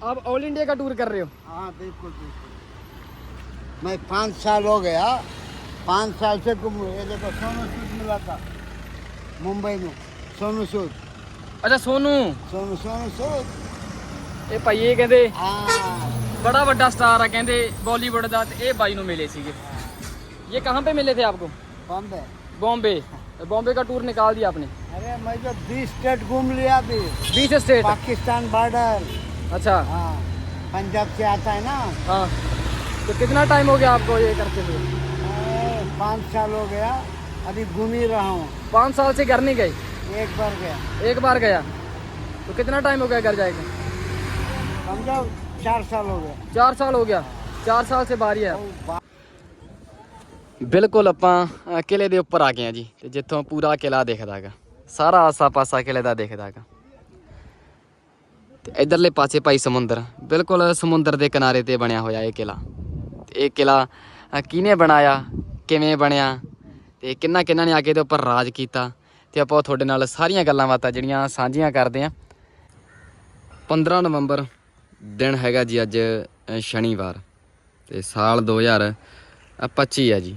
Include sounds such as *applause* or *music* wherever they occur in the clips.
आप all India का tour कर रहे हो हाँ बिल्कुल बिल्कुल मैं पाँच साल हो गया पाँच साल से घूम ये देखो सोनू सूद मिला था मुंबई में सोनू सूद अच्छा सोनू सोनू सोनू सूद ਇਹ ਭਾਈ ਇਹ ਕਹਿੰਦੇ हाँ बड़ा ਵੱਡਾ ਸਟਾਰ ਆ ਕਹਿੰਦੇ ਬਾਲੀਵੁੱਡ ਦਾ ਤੇ ਇਹ ਬਾਈ ਨੂੰ ਮਿਲੇ ਸੀਗੇ ये कहाँ पे मिले थे आपको बॉम्बे बॉम्बे बॉम्बे का टूर निकाल दिया आपने अरे मैं तो बीस स्टेट घूम लिया अभी बीस स्टेट पाकिस्तान बॉर्डर अच्छा हाँ पंजाब से आता है ना हाँ तो कितना टाइम हो गया आपको ये करते हुए अरे, पाँच साल हो गया अभी घूम ही रहा हूँ पाँच साल से घर नहीं गए एक बार गया एक बार गया तो कितना टाइम हो गया घर जाएगा समझो चार साल हो गया ਚਾਰ ਸਾਲ ਹੋ ਗਿਆ ਚਾਰ ਸਾਲ ਸੇ ਬਾਹਰ ਹੀ ਹੈ ओ, बा- ਬਿਲਕੁਲ ਆਪਾਂ ਅ, ਕਿਲੇ ਦੇ ਉੱਪਰ ਆ ਗਏ ਆ ਜੀ ਤੇ ਜਿੱਥੋਂ ਪੂਰਾ ਕਿਲਾ ਦਿਖਦਾਗਾ ਸਾਰਾ ਆਸਾ-ਪਾਸਾ ਕਿਲੇ ਦਾ ਦਿਖਦਾਗਾ ਤੇ ਇਧਰਲੇ ਪਾਸੇ ਭਾਈ ਸਮੁੰਦਰ, ਬਿਲਕੁਲ ਸਮੁੰਦਰ ਦੇ ਕਿਨਾਰੇ ਤੇ ਬਣਿਆ ਹੋਇਆ ਇਹ ਕਿਲਾ ਤੇ ਇਹ ਕਿਲਾ ਕਿਹਨੇ ਬਣਾਇਆ, ਕਿਵੇਂ ਬਣਿਆ, ਤੇ ਕਿੰਨਾ ਕਿੰਨਾ ਨੇ ਆ ਕੇ ਇਹਦੇ ਉੱਪਰ ਰਾਜ ਕੀਤਾ, ਤੇ ਆਪਾਂ ਤੁਹਾਡੇ ਨਾਲ ਸਾਰੀਆਂ ਗੱਲਾਂ ਬਾਤਾਂ ਜਿਹੜੀਆਂ ਸਾਂਝੀਆਂ ਕਰਦੇ ਆ। 15 ਨਵੰਬਰ ਦਿਨ ਹੈਗਾ ਜੀ ਅੱਜ ਸ਼ਨੀਵਾਰ, ਤੇ ਸਾਲ 2025 ਆ ਜੀ।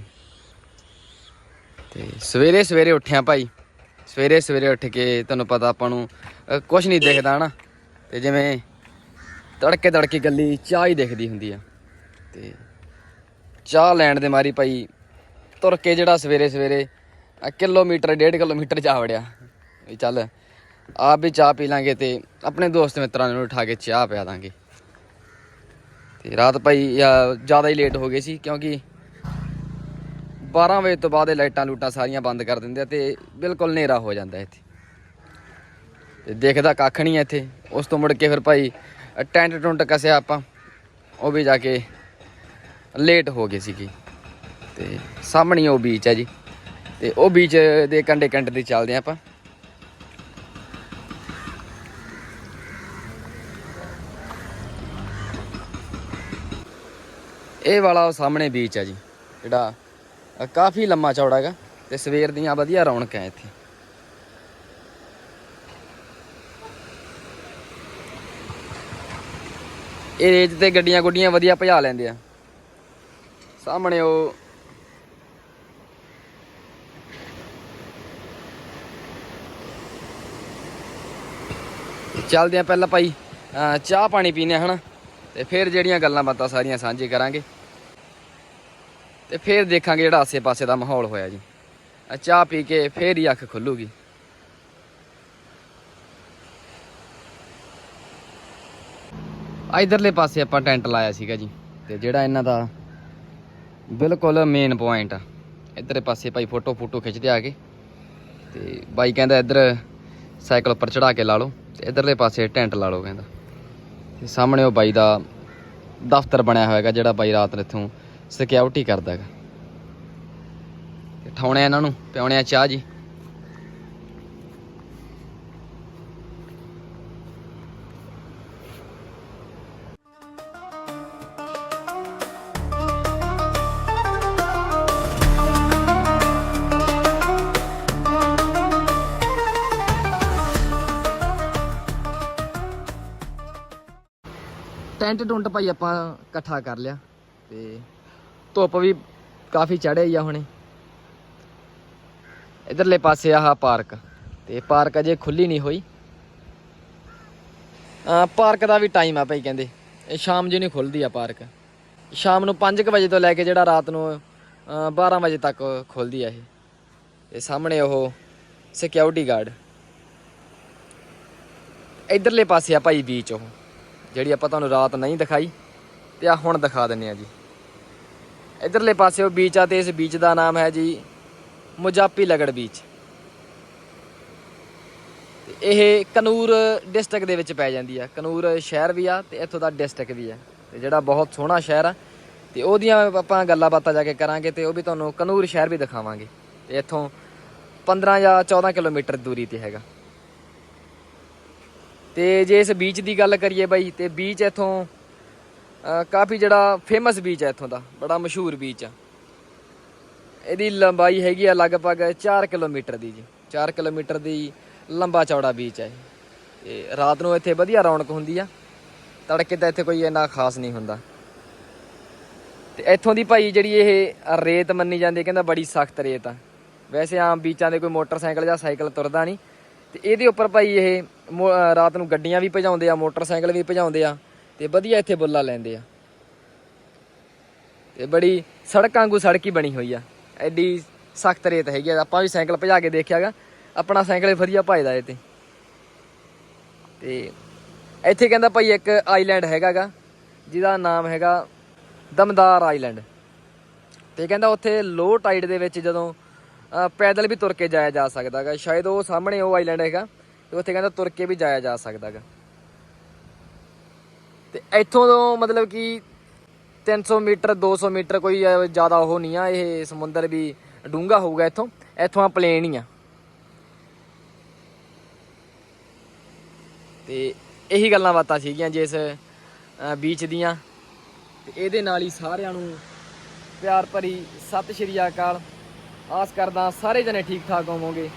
ਤੇ ਸਵੇਰੇ ਸਵੇਰੇ ਉੱਠਿਆ ਭਾਈ, ਸਵੇਰੇ ਸਵੇਰੇ ਉੱਠ ਕੇ ਤੁਹਾਨੂੰ ਪਤਾ ਆਪਾਂ ਨੂੰ ਕੁਝ ਨਹੀਂ ਦਿਖਦਾ ਨਾ ਤੇ ਜਿਵੇਂ ਤੜਕੇ ਤੜਕੇ ਗੱਲੀ ਚਾਹ ਹੀ ਦਿਖਦੀ ਹੁੰਦੀ ਆ। ਤੇ ਚਾਹ ਲੈਣ ਦੇ ਮਾਰੀ ਭਾਈ ਤੁਰ ਕੇ ਜਿਹੜਾ ਸਵੇਰੇ ਸਵੇਰੇ ਕਿਲੋਮੀਟਰ, ਡੇਢ ਕਿਲੋਮੀਟਰ ਜਾ ਵੜਿਆ। ਵੀ ਚੱਲ ਆਪ ਵੀ ਚਾਹ ਪੀ ਲਾਂਗੇ ਤੇ ਆਪਣੇ ਦੋਸਤ ਮਿੱਤਰਾਂ ਨੂੰ ਉਠਾ ਕੇ ਚਾਹ ਪਿਆ ਦਾਂਗੇ। ਤੇ ਰਾਤ ਭਾਈ ਜ਼ਿਆਦਾ ਹੀ ਲੇਟ ਹੋ ਗਏ ਸੀ ਕਿਉਂਕਿ 12 ਵਜੇ ਤੋਂ ਬਾਅਦ ਇਹ ਲਾਈਟਾਂ ਲੂਟਾਂ ਸਾਰੀਆਂ ਬੰਦ ਕਰ ਦਿੰਦੇ ਆ ਤੇ ਬਿਲਕੁਲ ਹਨੇਰਾ ਹੋ ਜਾਂਦਾ ਇੱਥੇ। ਤੇ ਦੇਖਦਾ ਕੱਖ ਨਹੀਂ ਹੈ ਇੱਥੇ। ਉਸ ਤੋਂ ਮੁੜ ਕੇ ਫਿਰ ਭਾਈ, ਟੈਂਟ ਟੁੰਟ ਕਸਿਆ ਆਪਾਂ। ਉਹ ਵੀ ਜਾ ਕੇ ਲੇਟ ਹੋ ਗਏ ਸੀਗੇ। ਤੇ ਸਾਹਮਣੇ ਉਹ ਬੀਚ ਹੈ ਜੀ। ਤੇ ਉਹ ਬੀਚ ਦੇ ਕੰਢੇ ਕੰਢੇ ਤੇ ਚੱਲਦੇ ਆ ਆਪਾਂ। ਇਹ ਵਾਲਾ ਉਹ ਸਾਹਮਣੇ ਬੀਚ ਹੈ ਜੀ। ਜਿਹੜਾ ਕਾਫੀ ਲੰਮਾ ਚੌੜਾ ਹੈਗਾ। ਤੇ ਸਵੇਰ ਦੀਆਂ ਵਧੀਆ ਰੌਣਕਾਂ ਇੱਥੇ। ਇਹ ਰੇਜ ਤੇ ਗੱਡੀਆਂ ਗੁੱਡੀਆਂ ਵਧੀਆ ਭਜਾ ਲੈਂਦੇ ਆ। ਸਾਹਮਣੇ ਉਹ ਚੱਲਦੇ ਆ ਪਹਿਲਾਂ ਭਾਈ ਚਾਹ ਪਾਣੀ ਪੀਨੇ ਹਨਾ, ਤੇ ਫਿਰ ਜਿਹੜੀਆਂ ਗੱਲਾਂ ਬਾਤਾਂ ਸਾਰੀਆਂ ਸਾਂਝੇ ਕਰਾਂਗੇ। ਤੇ ਫਿਰ ਦੇਖਾਂਗੇ ਜਿਹੜਾ ਆਸੇ-ਪਾਸੇ ਦਾ ਮਾਹੌਲ ਹੋਇਆ ਜੀ। ਚਾਹ ਪੀ ਕੇ ਫੇਰ ਹੀ ਅੱਖ ਖੁੱਲੂਗੀ। ਇਧਰਲੇ ਪਾਸੇ ਆਪਾਂ ਟੈਂਟ ਲਾਇਆ ਸੀਗਾ ਜੀ ਤੇ ਜਿਹੜਾ ਇਹਨਾਂ ਦਾ ਬਿਲਕੁਲ ਮੇਨ ਪੁਆਇੰਟ ਆ। ਇਧਰਲੇ ਪਾਸੇ ਭਾਈ ਫੋਟੋ ਫੋਟੋ ਖਿੱਚਦੇ ਆ ਕੇ ਤੇ ਬਾਈ ਕਹਿੰਦਾ ਇੱਧਰ ਸਾਈਕਲ ਉੱਪਰ ਚੜਾ ਕੇ ਲਾ ਲਓ ਤੇ ਇਧਰਲੇ ਪਾਸੇ ਟੈਂਟ ਲਾ ਲਓ ਕਹਿੰਦਾ। ਤੇ ਸਾਹਮਣੇ ਉਹ ਬਾਈ ਦਾ ਦਫ਼ਤਰ ਬਣਿਆ ਹੋਇਆ ਹੈਗਾ ਜਿਹੜਾ ਬਾਈ ਰਾਤ ਨੂੰ ਇੱਥੋਂ ਸਿਕਿਉਰਿਟੀ ਕਰਦਾ ਹੈਗਾ। ਤੇ ਠਾਉਣੇ ਇਹਨਾਂ ਨੂੰ ਪਿਆਉਣੇ ਆ ਚਾਹ ਜੀ। ਟੈਂਟ ਟੁੰਟ ਭਾਈ ਆਪਾਂ ਇਕੱਠਾ ਕਰ ਲਿਆ ਤੇ ਧੁੱਪ ਵੀ ਕਾਫੀ ਚੜ੍ਹੇ ਆ ਹੁਣੇ। ਇਧਰਲੇ ਪਾਸੇ ਆਹ ਪਾਰਕ ਤੇ ਪਾਰਕ ਅਜੇ ਖੁੱਲੀ ਨਹੀਂ ਹੋਈ। ਆ ਪਾਰਕ ਦਾ ਵੀ ਟਾਈਮ ਆ ਭਾਈ ਕਹਿੰਦੇ। ਇਹ ਸ਼ਾਮ ਜੀ ਨਹੀਂ ਖੁੱਲਦੀ ਆ ਪਾਰਕ। ਸ਼ਾਮ ਨੂੰ 5 ਵਜੇ ਤੋਂ ਲੈ ਕੇ ਜਿਹੜਾ ਰਾਤ ਨੂੰ ਅ, 12 ਵਜੇ ਤੱਕ ਖੁੱਲਦੀ ਆ ਇਹ। ਤੇ ਸਾਹਮਣੇ ਉਹ ਸਿਕਿਉਰਿਟੀ ਗਾਰਡ ਇਧਰਲੇ ਪਾਸੇ ਆ ਭਾਈ ਬੀਚ ਉਹ। ਜਿਹੜੀ ਆਪਾਂ ਤੁਹਾਨੂੰ ਰਾਤ ਨਹੀਂ ਦਿਖਾਈ ਤੇ ਆ ਹੁਣ ਦਿਖਾ ਦਿੰਨੇ ਆ ਜੀ। ਇਧਰਲੇ ਪਾਸੇ ਉਹ ਬੀਚ ਆ ਤੇ ਇਸ ਬੀਚ ਦਾ ਨਾਮ ਹੈ ਜੀ ਮੁਜਾਪੀ ਲਗੜ ਬੀਚ। ਇਹ ਕਨੂਰ ਡਿਸਟ੍ਰਿਕਟ ਦੇ ਵਿੱਚ ਪੈ ਜਾਂਦੀ ਆ। ਕਨੂਰ ਸ਼ਹਿਰ ਵੀ ਆ ਤੇ ਇੱਥੋਂ ਦਾ ਡਿਸਟ੍ਰਿਕਟ ਵੀ ਆ। ਤੇ ਜਿਹੜਾ ਬਹੁਤ ਸੋਹਣਾ ਸ਼ਹਿਰ ਆ ਤੇ ਉਹਦੀਆਂ ਆਪਾਂ ਗੱਲਾਂ ਬਾਤਾਂ ਜਾ ਕੇ ਕਰਾਂਗੇ ਤੇ ਉਹ ਵੀ ਤੁਹਾਨੂੰ ਕਨੂਰ ਸ਼ਹਿਰ ਵੀ ਦਿਖਾਵਾਂਗੇ। ਤੇ ਇੱਥੋਂ 15 ਜਾਂ 14 ਕਿਲੋਮੀਟਰ ਦੂਰੀ ਤੇ ਹੈਗਾ। ਤੇ ਜੇ ਇਸ ਬੀਚ ਦੀ ਗੱਲ ਕਰੀਏ ਬਾਈ, ਤੇ ਬੀਚ ਇੱਥੋਂ ਕਾਫੀ ਜਿਹੜਾ ਫੇਮਸ ਬੀਚ ਹੈ ਇੱਥੋਂ ਦਾ, ਬੜਾ ਮਸ਼ਹੂਰ ਬੀਚ ਆ। ਇਹਦੀ ਲੰਬਾਈ ਹੈਗੀ ਆ ਲਗਭਗ 4 ਕਿਲੋਮੀਟਰ ਦੀ ਜੀ 4 ਕਿਲੋਮੀਟਰ ਦੀ ਲੰਬਾ ਚੌੜਾ ਬੀਚ ਹੈ ਇਹ। ਤੇ ਰਾਤ ਨੂੰ ਇੱਥੇ ਵਧੀਆ ਰੌਣਕ ਹੁੰਦੀ ਆ, ਤੜਕੇ ਤਾਂ ਇੱਥੇ ਕੋਈ ਇੰਨਾ ਖਾਸ ਨਹੀਂ ਹੁੰਦਾ। ਤੇ ਇੱਥੋਂ ਦੀ ਭਾਈ ਜਿਹੜੀ ਇਹ ਰੇਤ ਮੰਨੀ ਜਾਂਦੀ ਕਹਿੰਦਾ ਬੜੀ ਸਖਤ ਰੇਤ ਆ। ਵੈਸੇ ਆਮ ਬੀਚਾਂ ਦੇ ਕੋਈ ਮੋਟਰਸਾਈਕਲ ਜਾਂ ਸਾਈਕਲ ਤੁਰਦਾ ਨਹੀਂ ਤੇ ਇਹਦੇ ਉੱਪਰ ਭਾਈ ਇਹ ਮੋ- ਰਾਤ ਨੂੰ ਗੱਡੀਆਂ ਵੀ ਭਜਾਉਂਦੇ ਆ, ਮੋਟਰਸਾਈਕਲ ਵੀ ਭਜਾਉਂਦੇ ਆ ਤੇ ਵਧੀਆ ਇੱਥੇ ਬੁੱਲਾ ਲੈਂਦੇ ਆ। ਤੇ ਬੜੀ ਸੜਕਾਂ ਵਾਂਗੂ ਸੜਕ ਹੀ ਬਣੀ ਹੋਈ ਆ। ਐਡੀ ਸਖਤ ਰੇਤ ਹੈਗੀ ਆ। ਆਪਾਂ ਵੀ ਸਾਈਕਲ ਭਜਾ ਕੇ ਦੇਖਿਆਗਾ ਆਪਣਾ ਸਾਈਕਲ ਵਧੀਆ ਭਜਦਾ ਇਹ ਤੇ। ਤੇ ਇੱਥੇ ਕਹਿੰਦਾ ਭਾਈ ਇੱਕ ਆਈਲੈਂਡ ਹੈਗਾਗਾ ਜਿਹਦਾ ਨਾਮ ਹੈਗਾ ਦਮਦਾਰ ਆਈਲੈਂਡ। ਤੇ ਕਹਿੰਦਾ ਉੱਥੇ ਲੋ ਟਾਈਡ ਦੇ ਵਿੱਚ ਜਦੋਂ ਪੈਦਲ ਵੀ ਤੁਰ ਕੇ ਜਾਇਆ ਜਾ ਸਕਦਾਗਾ ਸ਼ਾਇਦ ਉਹ ਸਾਹਮਣੇ ਉਹ ਆਈਲੈਂਡ ਹੈਗਾ ਤੇ ਉੱਥੇ ਕਹਿੰਦਾ ਤੁਰ ਕੇ ਵੀ ਜਾਇਆ ਜਾ ਸਕਦਾਗਾ ਤੇ ਇੱਥੋਂ ਤੋਂ ਮਤਲਬ ਕਿ 300 ਮੀਟਰ 200 ਮੀਟਰ ਕੋਈ ਜ਼ਿਆਦਾ ਉਹ ਨਹੀਂ ਆ, ਇਹ ਸਮੁੰਦਰ ਵੀ ਡੂੰਘਾ ਹੋਊਗਾ ਇੱਥੋਂ। ਇੱਥੋਂ ਆ ਪਲੇਨ ਹੀ ਆ। ਤੇ ਇਹੀ ਗੱਲਾਂ ਬਾਤਾਂ ਸੀਗੀਆਂ ਜਿਸ ਬੀਚ ਦੀਆਂ। ਤੇ ਇਹਦੇ ਨਾਲ ਹੀ ਸਾਰਿਆਂ ਨੂੰ ਪਿਆਰ ਭਰੀ ਸਤਿ ਸ਼੍ਰੀ ਅਕਾਲ। ਆਸ ਕਰਦਾ ਸਾਰੇ ਜਣੇ ਠੀਕ ਠਾਕ ਹੋਵੋਗੇ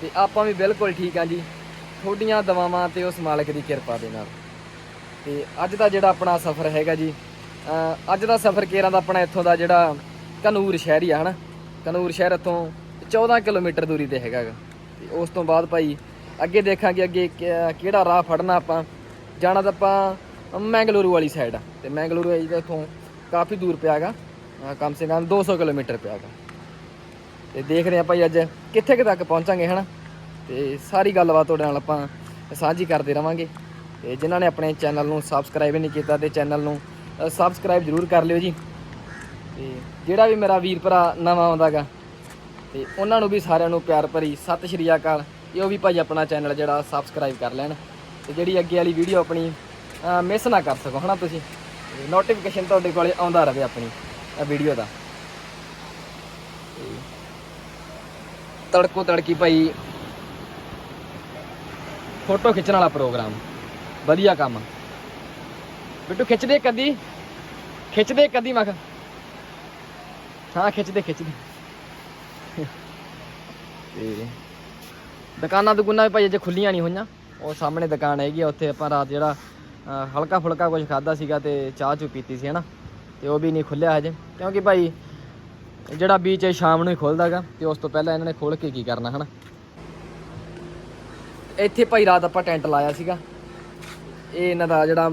ਤੇ ਆਪਾਂ ਵੀ ਬਿਲਕੁਲ ਠੀਕ ਆ ਜੀ। ਤੁਹਾਡੀਆਂ ਦਵਾਵਾਂ ਤੇ ਉਸ ਮਾਲਕ ਦੀ ਕਿਰਪਾ ਦੇ ਨਾਲ। ਤੇ ਅੱਜ ਦਾ ਜਿਹੜਾ ਆਪਣਾ ਸਫ਼ਰ ਹੈਗਾ ਜੀ ਅੱਜ ਦਾ ਸਫ਼ਰ ਕੇਰਾਂ ਦਾ ਆਪਣਾ ਇੱਥੋਂ ਦਾ ਜਿਹੜਾ ਕਨੂਰ ਸ਼ਹਿਰ ਹੀ ਆ, ਹਨਾ? ਕਨੂਰ ਸ਼ਹਿਰ ਇੱਥੋਂ 14 ਕਿਲੋਮੀਟਰ ਦੂਰੀ ਤੇ ਹੈਗਾ ਗਾ। ਤੇ ਉਸ ਤੋਂ ਬਾਅਦ ਭਾਈ ਅੱਗੇ ਦੇਖਾਂਗੇ ਅੱਗੇ ਕਿਹੜਾ ਰਾਹ ਫੜਨਾ ਆਪਾਂ। ਜਾਣਾ ਤਾਂ ਆਪਾਂ ਮੈਂਗਲੁਰੂ ਵਾਲੀ ਸਾਈਡ ਆ। ਤੇ ਮੈਂਗਲੁਰੂ ਹੈ ਜਿਹੜਾ ਇੱਥੋਂ ਕਾਫੀ ਦੂਰ ਪਿਆਗਾ ਕਮ ਸੇ ਕਮ 200 ਕਿਲੋਮੀਟਰ ਪਿਆਗਾ ਤੇ ਦੇਖਦੇ ਆ ਭਾਈ ਅੱਜ ਕਿੱਥੇ ਕੁ ਤੱਕ ਪਹੁੰਚਾਂਗੇ, ਹਨਾ? ਤੇ ਸਾਰੀ ਗੱਲਬਾਤ ਤੁਹਾਡੇ ਨਾਲ ਆਪਾਂ ਸਾਂਝੀ ਕਰਦੇ ਰਵਾਂਗੇ। ਤੇ ਜਿਨ੍ਹਾਂ ਨੇ ਆਪਣੇ ਚੈਨਲ ਨੂੰ ਸਬਸਕ੍ਰਾਈਬ ਨਹੀਂ ਕੀਤਾ ਤੇ ਚੈਨਲ ਨੂੰ ਸਬਸਕ੍ਰਾਈਬ ਜ਼ਰੂਰ ਕਰ ਲਿਓ ਜੀ। ਤੇ ਜਿਹੜਾ ਵੀ ਮੇਰਾ ਵੀਰ ਭਰਾ ਨਵਾਂ ਆਉਂਦਾਗਾ, ਤੇ ਉਹਨਾਂ ਨੂੰ ਵੀ ਸਾਰਿਆਂ ਨੂੰ ਪਿਆਰ ਭਰੀ ਸਤਿ ਸ਼੍ਰੀ ਅਕਾਲ। ਇਹ ਉਹ ਵੀ ਭਾਈ ਆਪਣਾ ਚੈਨਲ ਜਿਹੜਾ ਸਬਸਕ੍ਰਾਈਬ ਕਰ ਲੈਣ ਤੇ ਜਿਹੜੀ ਅੱਗੇ ਵਾਲੀ ਵੀਡੀਓ ਆਪਣੀ ਮਿਸ ਨਾ ਕਰ ਸਕੋ, ਹਨਾ ਤੁਸੀਂ? ਨੋਟੀਫਿਕੇਸ਼ਨ ਤੁਹਾਡੇ ਕੋਲੇ ਆਉਂਦਾ ਰਹੇ ਆਪਣੀ ਵੀਡੀਓ ਦਾ। ਤੇ ਤੜਕੋ ਤੜਕੀ ਭਾਈ ਫੋਟੋ ਖਿੱਚਣ ਵਾਲਾ ਪ੍ਰੋਗਰਾਮ। ਵਧੀਆ ਕੰਮ। ਬਿੱਟੂ, ਖਿੱਚਦੇ ਕਦੀ? ਖਿੱਚਦੇ ਕਦੀ ਮੈਂ ਹਾਂ, ਖਿੱਚਦੇ ਖਿੱਚਦੇ। ਤੇ ਦੁਕਾਨਾਂ ਦੁਕਾਨਾਂ ਵੀ ਭਾਈ ਅਜੇ ਖੁੱਲੀਆਂ ਨਹੀਂ ਹੋਈਆਂ। ਉਹ ਸਾਹਮਣੇ ਦੁਕਾਨ ਹੈਗੀ ਉੱਥੇ ਆਪਾਂ ਰਾਤ ਜਿਹੜਾ ਹਲਕਾ ਫੁਲਕਾ ਕੁਝ ਖਾਦਾ ਸੀਗਾ ਤੇ ਚਾਹ ਚੂ ਪੀਤੀ ਸੀ, ਹਨਾ? ਤੇ ਉਹ ਵੀ ਨਹੀਂ ਖੁੱਲਿਆ ਹਜੇ। ਕਿਉਂਕਿ ਭਾਈ ਜਿਹੜਾ ਬੀਚ ਹੈ ਸ਼ਾਮ ਨੂੰ ਹੀ ਖੁੱਲਦਾਗਾ ਤੇ ਉਸ ਤੋਂ ਪਹਿਲਾਂ ਇਹਨਾਂ ਨੇ ਖੋਲ ਕੇ ਕੀ ਕਰਨਾ, ਹਨਾ? ਇੱਥੇ ਭਾਈ ਰਾਤ ਆਪਾਂ ਟੈਂਟ ਲਾਇਆ ਸੀਗਾ। ਇਹ ਇਹਨਾਂ ਦਾ ਜਿਹੜਾ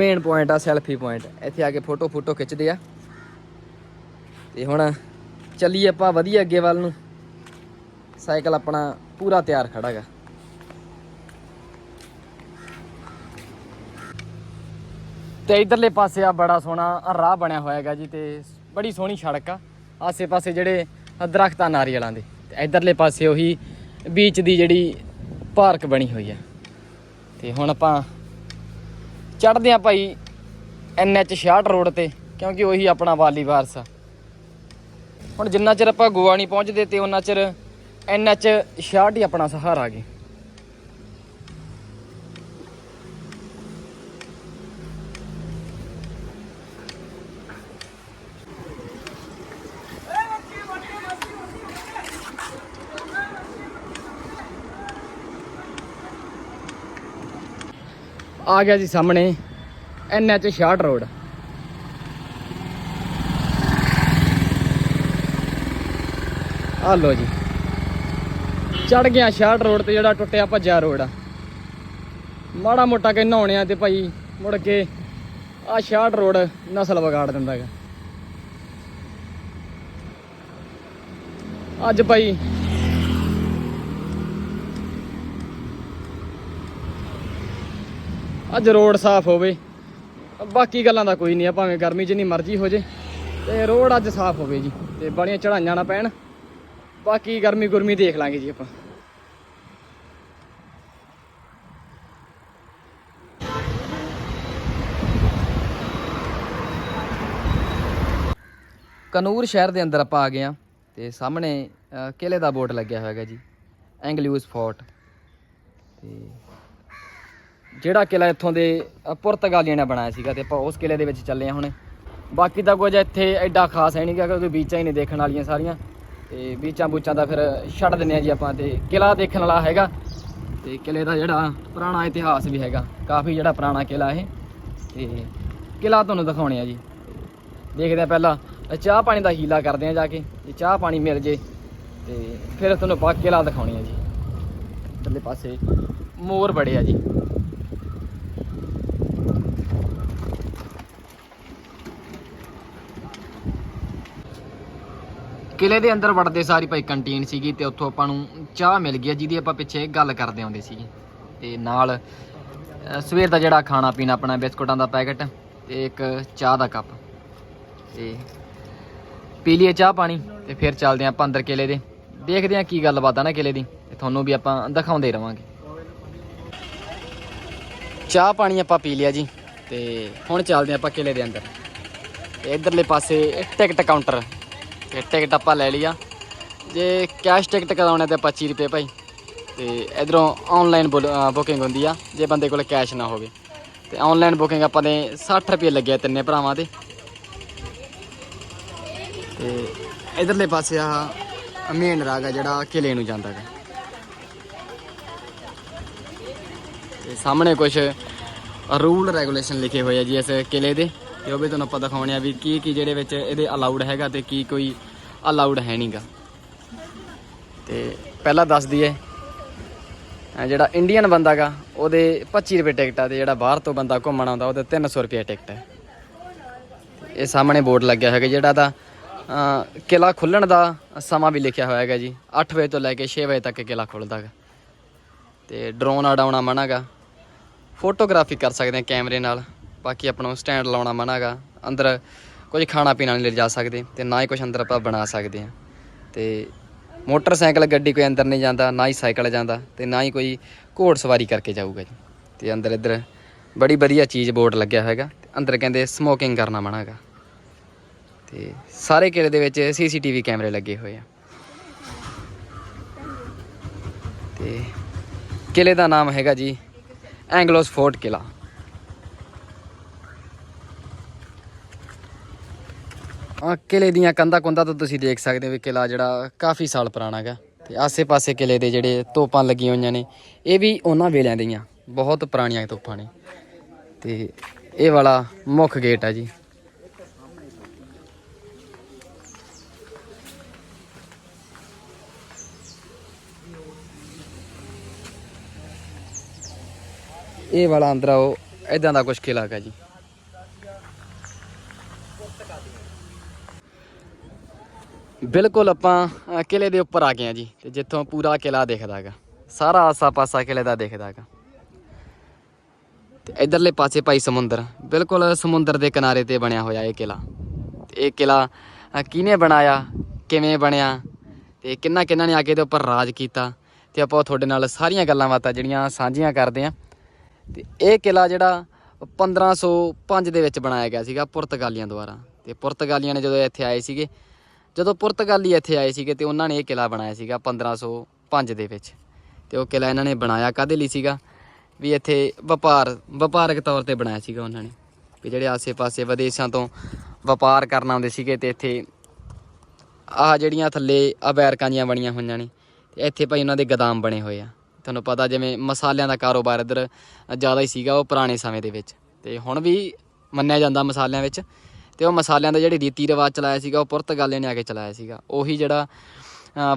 ਮੇਨ ਪੁਆਇੰਟ ਆ ਸੈਲਫੀ ਪੁਆਇੰਟ ਇੱਥੇ ਆ ਕੇ ਫੋਟੋ ਫੋਟੋ ਖਿੱਚਦੇ ਆ। ਤੇ ਹੁਣ ਚੱਲੀਏ ਆਪਾਂ ਵਧੀਆ ਅੱਗੇ ਵੱਲ ਨੂੰ। ਸਾਈਕਲ ਆਪਣਾ ਪੂਰਾ ਤਿਆਰ ਖੜਾ ਹੈਗਾ ਤੇ ਇਧਰਲੇ ਪਾਸੇ ਆ ਬੜਾ ਸੋਹਣਾ ਰਾਹ ਬਣਿਆ ਹੋਇਆ ਹੈਗਾ ਜੀ ਤੇ ਬੜੀ ਸੋਹਣੀ ਸੜਕ ਆ। ਆਸੇ ਪਾਸੇ ਜਿਹੜੇ ਦਰਖਤਾਂ ਨਾਰੀਅਲਾਂ ਦੇ। ਤੇ ਇਧਰਲੇ ਪਾਸੇ ਉਹੀ ਬੀਚ ਦੀ ਜਿਹੜੀ ਪਾਰਕ ਬਣੀ ਹੋਈ ਆ ਤੇ ਹੁਣ ਆਪਾਂ ਚੜਦੇ ਆ ਭਾਈ ਐਨਐਚ 66 ਰੋਡ ਤੇ, ਕਿਉਂਕਿ ਉਹੀ ਆਪਣਾ ਵਾਲੀ ਵਾਰਸ ਆ। ਹੁਣ ਜਿੰਨਾ ਚਿਰ ਆਪਾਂ ਗੋਆ ਨਹੀਂ ਪਹੁੰਚਦੇ ਤੇ ਉਹਨਾਂ ਚਿਰ ਐਨਐਚ 66 ਹੀ ਆਪਣਾ ਸਹਾਰਾ ਗੇ ਆ ਗਿਆ ਜੀ ਸਾਹਮਣੇ ਐਨਐਚ 66 ਰੋਡ। ਆ ਲੋ ਜੀ। ਚੜ ਗਿਆ 66 ਰੋਡ ਤੇ ਜਿਹੜਾ ਟੁੱਟਿਆ ਭੱਜਿਆ ਰੋਡ। ਆ ਮਾੜਾ ਮੋਟਾ ਕਿ ਨਹਾਉਣਿਆ ਤੇ ਭਾਈ ਮੁੜ ਕੇ ਆ 66 ਰੋਡ ਨਸਲ ਵਿਗਾੜ ਦਿੰਦਾ ਹੈਗਾ। ਅੱਜ ਭਾਈ ਅੱਜ ਰੋਡ ਸਾਫ਼ ਹੋਵੇ। ਬਾਕੀ ਗੱਲਾਂ ਦਾ ਕੋਈ ਨਹੀਂ ਆ ਭਾਵੇਂ ਗਰਮੀ ਜਿੰਨੀ ਮਰਜ਼ੀ ਹੋ ਜੇ। ਤੇ ਰੋਡ ਅੱਜ ਸਾਫ਼ ਹੋਵੇ ਜੀ ਤੇ ਬੜੀਆਂ ਚੜਾਈਆਂ ਨਾ ਪੈਣ। ਬਾਕੀ ਗਰਮੀ ਗੁਰਮੀ ਦੇਖ ਲਾਂਗੇ ਜੀ ਆਪਾਂ। ਕਨੂਰ ਸ਼ਹਿਰ ਦੇ ਅੰਦਰ ਆਪਾਂ ਆ ਗਏ ਆ ਤੇ ਸਾਹਮਣੇ ਅ, ਕਿਲੇ ਦਾ ਬੋਰਡ ਲੱਗਿਆ ਹੋਇਆ ਹੈਗਾ ਜੀ ਐਂਗਲਿਊਸ ਫੋਰਟ ਤੇ ਜਿਹੜਾ ਕਿਲਾ ਇੱਥੋਂ ਦੇ ਪੁਰਤਗਾਲੀਆਂ ਨੇ ਬਣਾਇਆ ਸੀਗਾ ਤੇ ਆਪਾਂ ਉਸ ਕਿਲੇ ਦੇ ਵਿੱਚ ਚੱਲੇ ਆ ਹੁਣ। ਬਾਕੀ ਤਾਂ ਕੁਝ ਇੱਥੇ ਐਡਾ ਖਾਸ ਹੈ ਨਹੀਂ ਗਾ, ਕਿਉਂਕਿ ਬੀਚਾਂ ਹੀ ਨੇ ਦੇਖਣ ਵਾਲੀਆਂ ਸਾਰੀਆਂ। ਤੇ ਬੀਚਾਂ ਬੂਚਾਂ ਦਾ ਫਿਰ ਛੱਡ ਦਿੰਨੇ ਆ ਜੀ ਆਪਾਂ ਤੇ ਕਿਲਾ ਦੇਖਣ ਵਾਲਾ ਹੈਗਾ। ਤੇ ਕਿਲੇ ਦਾ ਜਿਹੜਾ ਪੁਰਾਣਾ ਇਤਿਹਾਸ ਵੀ ਹੈਗਾ, ਕਾਫੀ ਜਿਹੜਾ ਪੁਰਾਣਾ ਕਿਲਾ ਇਹ। ਤੇ ਕਿਲਾ ਤੁਹਾਨੂੰ ਦਿਖਾਉਣੇ ਆ ਜੀ। ਦੇਖਦੇ ਆ ਪਹਿਲਾਂ ਚਾਹ ਪਾਣੀ ਦਾ ਹੀਲਾ ਕਰਦੇ ਆ ਜਾ ਕੇ, ਜੇ ਚਾਹ ਪਾਣੀ ਮਿਲ ਜੇ, ਤੇ ਫਿਰ ਤੁਹਾਨੂੰ ਪਾ ਕਿਲਾ ਦਿਖਾਉਣੇ ਆ ਜੀ। ਇੱਧਰਲੇ ਪਾਸੇ ਮੋਰ ਬੜੇ ਆ ਜੀ। ਕਿਲੇ ਦੇ ਅੰਦਰ ਵੜਦੇ ਸਾਰੀ ਭਾਈ ਕੰਟੀਨ ਸੀਗੀ ਤੇ ਉੱਥੋਂ ਆਪਾਂ ਨੂੰ ਚਾਹ ਮਿਲ ਗਈ ਆ, ਜਿਹਦੀ ਆਪਾਂ ਪਿੱਛੇ ਗੱਲ ਕਰਦੇ ਆਉਂਦੇ ਸੀਗੇ। ਤੇ ਨਾਲ ਸਵੇਰ ਦਾ ਜਿਹੜਾ ਖਾਣਾ ਪੀਣਾ ਆਪਣਾ ਬਿਸਕੁਟਾਂ ਦਾ ਪੈਕਟ ਤੇ ਇੱਕ ਚਾਹ ਦਾ ਕੱਪ। ਤੇ ਪੀ ਲਈਏ ਚਾਹ ਪਾਣੀ ਤੇ ਫਿਰ ਚੱਲਦੇ ਆਂ ਆਪਾਂ ਅੰਦਰ ਕਿਲੇ ਦੇ। ਦੇਖਦੇ ਆਂ ਕੀ ਗੱਲਬਾਤ ਆ ਨਾ ਕਿਲੇ ਦੀ ਤੇ ਤੁਹਾਨੂੰ ਵੀ ਆਪਾਂ ਦਿਖਾਉਂਦੇ ਰਵਾਂਗੇ। ਚਾਹ ਪਾਣੀ ਆਪਾਂ ਪੀ ਲਿਆ ਜੀ ਤੇ ਹੁਣ ਚੱਲਦੇ ਆਂ ਆਪਾਂ ਕਿਲੇ ਦੇ ਅੰਦਰ। ਤੇ ਇਧਰਲੇ ਪਾਸੇ ਟਿਕਟ ਕਾਊਂਟਰ ਤੇ ਟਿਕਟ ਆਪਾਂ ਲੈ ਲਿਆ ਜੇ ਕੈਸ਼ ਟਿਕਟ ਕਰਾਉਣਾ ਤੇ 25 ਰੁਪਏ ਭਾਈ। ਤੇ ਇਧਰੋਂ ਆਨਲਾਈਨ ਬੁਕਿੰਗ ਹੁੰਦੀ ਆ, ਜੇ ਬੰਦੇ ਕੋਲ ਕੈਸ਼ ਨਾ ਹੋਵੇ। ਤੇ ਆਨਲਾਈਨ ਬੁਕਿੰਗ ਆਪਾਂ ਨੇ 60 ਰੁਪਏ ਲੱਗਿਆ ਤਿੰਨੇ ਭਰਾਵਾਂ ਦੇ। ਤੇ ਇਧਰਲੇ ਪਾਸੇ ਆ ਮੇਨ ਰਾਗ ਆ ਜਿਹੜਾ ਕਿਲੇ ਨੂੰ ਜਾਂਦਾ ਹੈ ਤੇ ਸਾਹਮਣੇ ਕੁਝ ਰੂਲ ਰੈਗੂਲੇਸ਼ਨ ਲਿਖੇ ਹੋਏ ਆ ਜੀ ਇਸ ਕਿਲੇ ਦੇ। ਤੇ ਉਹ ਵੀ ਤੁਹਾਨੂੰ ਆਪਾਂ ਦਿਖਾਉਣੇ ਆ ਵੀ ਕੀ ਕੀ ਜਿਹੜੇ ਵਿੱਚ ਇਹਦੇ ਅਲਾਉਡ ਹੈਗਾ ਤੇ ਕੀ ਕੋਈ ਅਲਾਉਡ ਹੈ ਨਹੀਂਗਾ ਤੇ ਪਹਿਲਾਂ ਦੱਸ ਦਈਏ ਜਿਹੜਾ ਇੰਡੀਅਨ ਬੰਦਾਗਾ ਉਹਦੇ 25 ਰੁਪਏ ਟਿਕਟ ਆ ਤੇ ਜਿਹੜਾ ਬਾਹਰ ਤੋਂ ਬੰਦਾ ਘੁੰਮਣ ਆਉਂਦਾ, ਉਹਦੇ 300 ਰੁਪਏ ਟਿਕਟ ਹੈ ਇਹ ਸਾਹਮਣੇ ਬੋਰਡ ਲੱਗਿਆ ਹੋਇਆ ਜਿਹੜਾ ਦਾ, ਅਹ ਕਿਲਾ ਖੁੱਲਣ ਦਾ ਸਮਾਂ ਵੀ ਲਿਖਿਆ ਹੋਇਆ ਹੈਗਾ ਜੀ 8 ਵਜੇ ਤੋਂ ਲੈ ਕੇ 6 ਵਜੇ ਤੱਕ ਕਿਲਾ ਖੁੱਲਦਾ ਹੈਗਾ ਤੇ ਡਰੋਨ ਉਡਾਉਣਾ ਮਨਾਗਾ ਫੋਟੋਗ੍ਰਾਫੀ ਕਰ ਸਕਦੇ ਹਾਂ ਕੈਮਰੇ ਨਾਲ। ਬਾਕੀ ਆਪਾਂ ਨੂੰ ਸਟੈਂਡ ਲਾਉਣਾ ਮਨਾਗਾ ਅੰਦਰ ਕੁਝ ਖਾਣਾ ਪੀਣਾ ਨਹੀਂ ਲਿਜਾ ਸਕਦੇ ਤੇ ਨਾ ਹੀ ਕੁਝ ਅੰਦਰ ਆਪਾਂ ਬਣਾ ਸਕਦੇ ਹਾਂ। ਤੇ ਮੋਟਰਸਾਈਕਲ ਗੱਡੀ ਕੋਈ ਅੰਦਰ ਨਹੀਂ ਜਾਂਦਾ, ਨਾ ਹੀ ਸਾਈਕਲ ਜਾਂਦਾ ਤੇ ਨਾ ਹੀ ਕੋਈ ਘੋੜ ਸਵਾਰੀ ਕਰਕੇ ਜਾਊਗਾ ਜੀ। ਤੇ ਅੰਦਰ ਇੱਧਰ ਬੜੀ ਵਧੀਆ ਚੀਜ਼ ਬੋਰਡ ਲੱਗਿਆ ਹੋਏਗਾ ਤੇ ਅੰਦਰ ਕਹਿੰਦੇ ਸਮੋਕਿੰਗ ਕਰਨਾ ਮਨਾਗਾ ਤੇ ਸਾਰੇ ਕਿਲੇ ਦੇ ਵਿੱਚ ਸੀਸੀਟੀਵੀ ਕੈਮਰੇ ਲੱਗੇ ਹੋਏ ਆ। ਤੇ ਕਿਲੇ ਦਾ ਨਾਮ ਹੈਗਾ ਜੀ ਐਂਗਲੋਸ ਫੋਰਟ ਕਿਲਾ। ਆ ਕਿਲੇ ਦੀਆਂ ਕੰਧਾਂ ਕੁੰਧਾਂ ਤੋਂ ਤੁਸੀਂ ਦੇਖ ਸਕਦੇ ਹੋ ਵੀ ਕਿਲਾ ਜਿਹੜਾ ਕਾਫੀ ਸਾਲ ਪੁਰਾਣਾ ਹੈਗਾ। ਤੇ ਆਸੇ-ਪਾਸੇ ਕਿਲੇ ਦੇ ਜਿਹੜੇ ਤੋਪਾਂ ਲੱਗੀਆਂ ਹੋਈਆਂ ਨੇ, ਇਹ ਵੀ ਉਹਨਾਂ ਵੇਲਿਆਂ ਦੀਆਂ, ਬਹੁਤ ਪੁਰਾਣੀਆਂ ਤੋਪਾਂ ਨੇ। ਤੇ ਇਹ ਵਾਲਾ ਮੁੱਖ ਗੇਟ ਆ ਜੀ। ਇਹ ਵਾਲਾ ਅੰਦਰ ਉਹ ਇਦਾਂ ਦਾ ਕੁਝ ਕਿਲਾ ਹੈਗਾ ਜੀ। ਬਿਲਕੁਲ ਆਪਾਂ ਅ, ਕਿਲੇ ਦੇ ਉੱਪਰ ਆ ਗਏ ਆ ਜੀ ਤੇ ਜਿੱਥੋਂ ਪੂਰਾ ਕਿਲਾ ਦਿਖਦਾ ਹੈਗਾ। ਸਾਰਾ ਆਸਾ-ਪਾਸਾ ਕਿਲੇ ਦਾ ਦਿਖਦਾ ਹੈਗਾ। ਤੇ ਇਧਰਲੇ ਪਾਸੇ ਭਾਈ ਸਮੁੰਦਰ ਬਿਲਕੁਲ ਸਮੁੰਦਰ ਦੇ ਕਿਨਾਰੇ ਤੇ ਬਣਿਆ ਹੋਇਆ ਇਹ ਕਿਲਾ। ਤੇ ਇਹ ਕਿਲਾ ਕਿਹਨੇ ਬਣਾਇਆ ਕਿਵੇਂ ਬਣਿਆ ਤੇ ਕਿੰਨਾ ਕਿੰਨਾ ਨੇ ਆ ਕੇ ਇਹਦੇ ਉੱਪਰ ਰਾਜ ਕੀਤਾ ਤੇ ਆਪਾਂ ਤੁਹਾਡੇ ਨਾਲ ਸਾਰੀਆਂ ਗੱਲਾਂ ਬਾਤਾਂ ਜਿਹੜੀਆਂ ਸਾਂਝੀਆਂ ਕਰਦੇ ਆਂ ਤੇ ਇਹ ਕਿਲਾ ਜਿਹੜਾ 1505 ਦੇ ਵਿੱਚ ਬਣਾਇਆ ਗਿਆ ਸੀਗਾ ਪੁਰਤਗਾਲੀਆਂ ਦੁਆਰਾ। ਤੇ ਪੁਰਤਗਾਲੀਆਂ ਨੇ ਜਦੋਂ ਇੱਥੇ ਆਏ ਸੀਗੇ ਜਦੋਂ ਪੁਰਤਗਾਲੀ ਇੱਥੇ ਆਏ ਸੀਗੇ ਤੇ ਉਹਨਾਂ ਨੇ ਇਹ ਕਿਲਾ ਬਣਾਇਆ ਸੀਗਾ 1505 ਦੇ ਵਿੱਚ। ਤੇ ਉਹ ਕਿਲਾ ਇਹਨਾਂ ਨੇ ਬਣਾਇਆ ਕਾਦੇ ਲਈ ਸੀਗਾ? ਵੀ ਇੱਥੇ ਵਪਾਰ, ਵਪਾਰਕ ਤੌਰ ਤੇ ਬਣਾਇਆ ਸੀਗਾ ਉਹਨਾਂ ਨੇ। ਵੀ ਜਿਹੜੇ ਆਸੇ-ਪਾਸੇ ਵਿਦੇਸ਼ਾਂ ਤੋਂ ਵਪਾਰ ਕਰਨ ਆਉਂਦੇ ਸੀਗੇ ਤੇ ਇੱਥੇ ਆਹ ਜਿਹੜੀਆਂ ਥੱਲੇ ਅਬੈਰਕਾਂ ਜੀਆਂ ਬਣੀਆਂ ਹੋਈਆਂ ਨੇ, ਤੇ ਇੱਥੇ ਭਾਈ ਉਹਨਾਂ ਦੇ ਗਦਾਮ ਬਣੇ ਹੋਏ ਆ। ਤੁਹਾਨੂੰ ਪਤਾ ਜਿਵੇਂ ਮਸਾਲਿਆਂ ਦਾ ਕਾਰੋਬਾਰ ਇੱਧਰ ਜ਼ਿਆਦਾ ਹੀ ਸੀਗਾ ਉਹ ਪੁਰਾਣੇ ਸਮੇਂ ਦੇ ਵਿੱਚ। ਤੇ ਹੁਣ ਵੀ ਮੰਨਿਆ ਜਾਂਦਾ ਮਸਾਲਿਆਂ ਵਿੱਚ। ਤੇ ਉਹ ਮਸਾਲਿਆਂ ਦਾ ਜਿਹੜੇ ਰੀਤੀ ਰਿਵਾਜ ਚਲਾਇਆ ਸੀਗਾ, ਉਹ ਪੁਰਤਗਾਲੇ ਨੇ ਆ ਕੇ ਚਲਾਇਆ ਸੀਗਾ। ਉਹੀ ਜਿਹੜਾ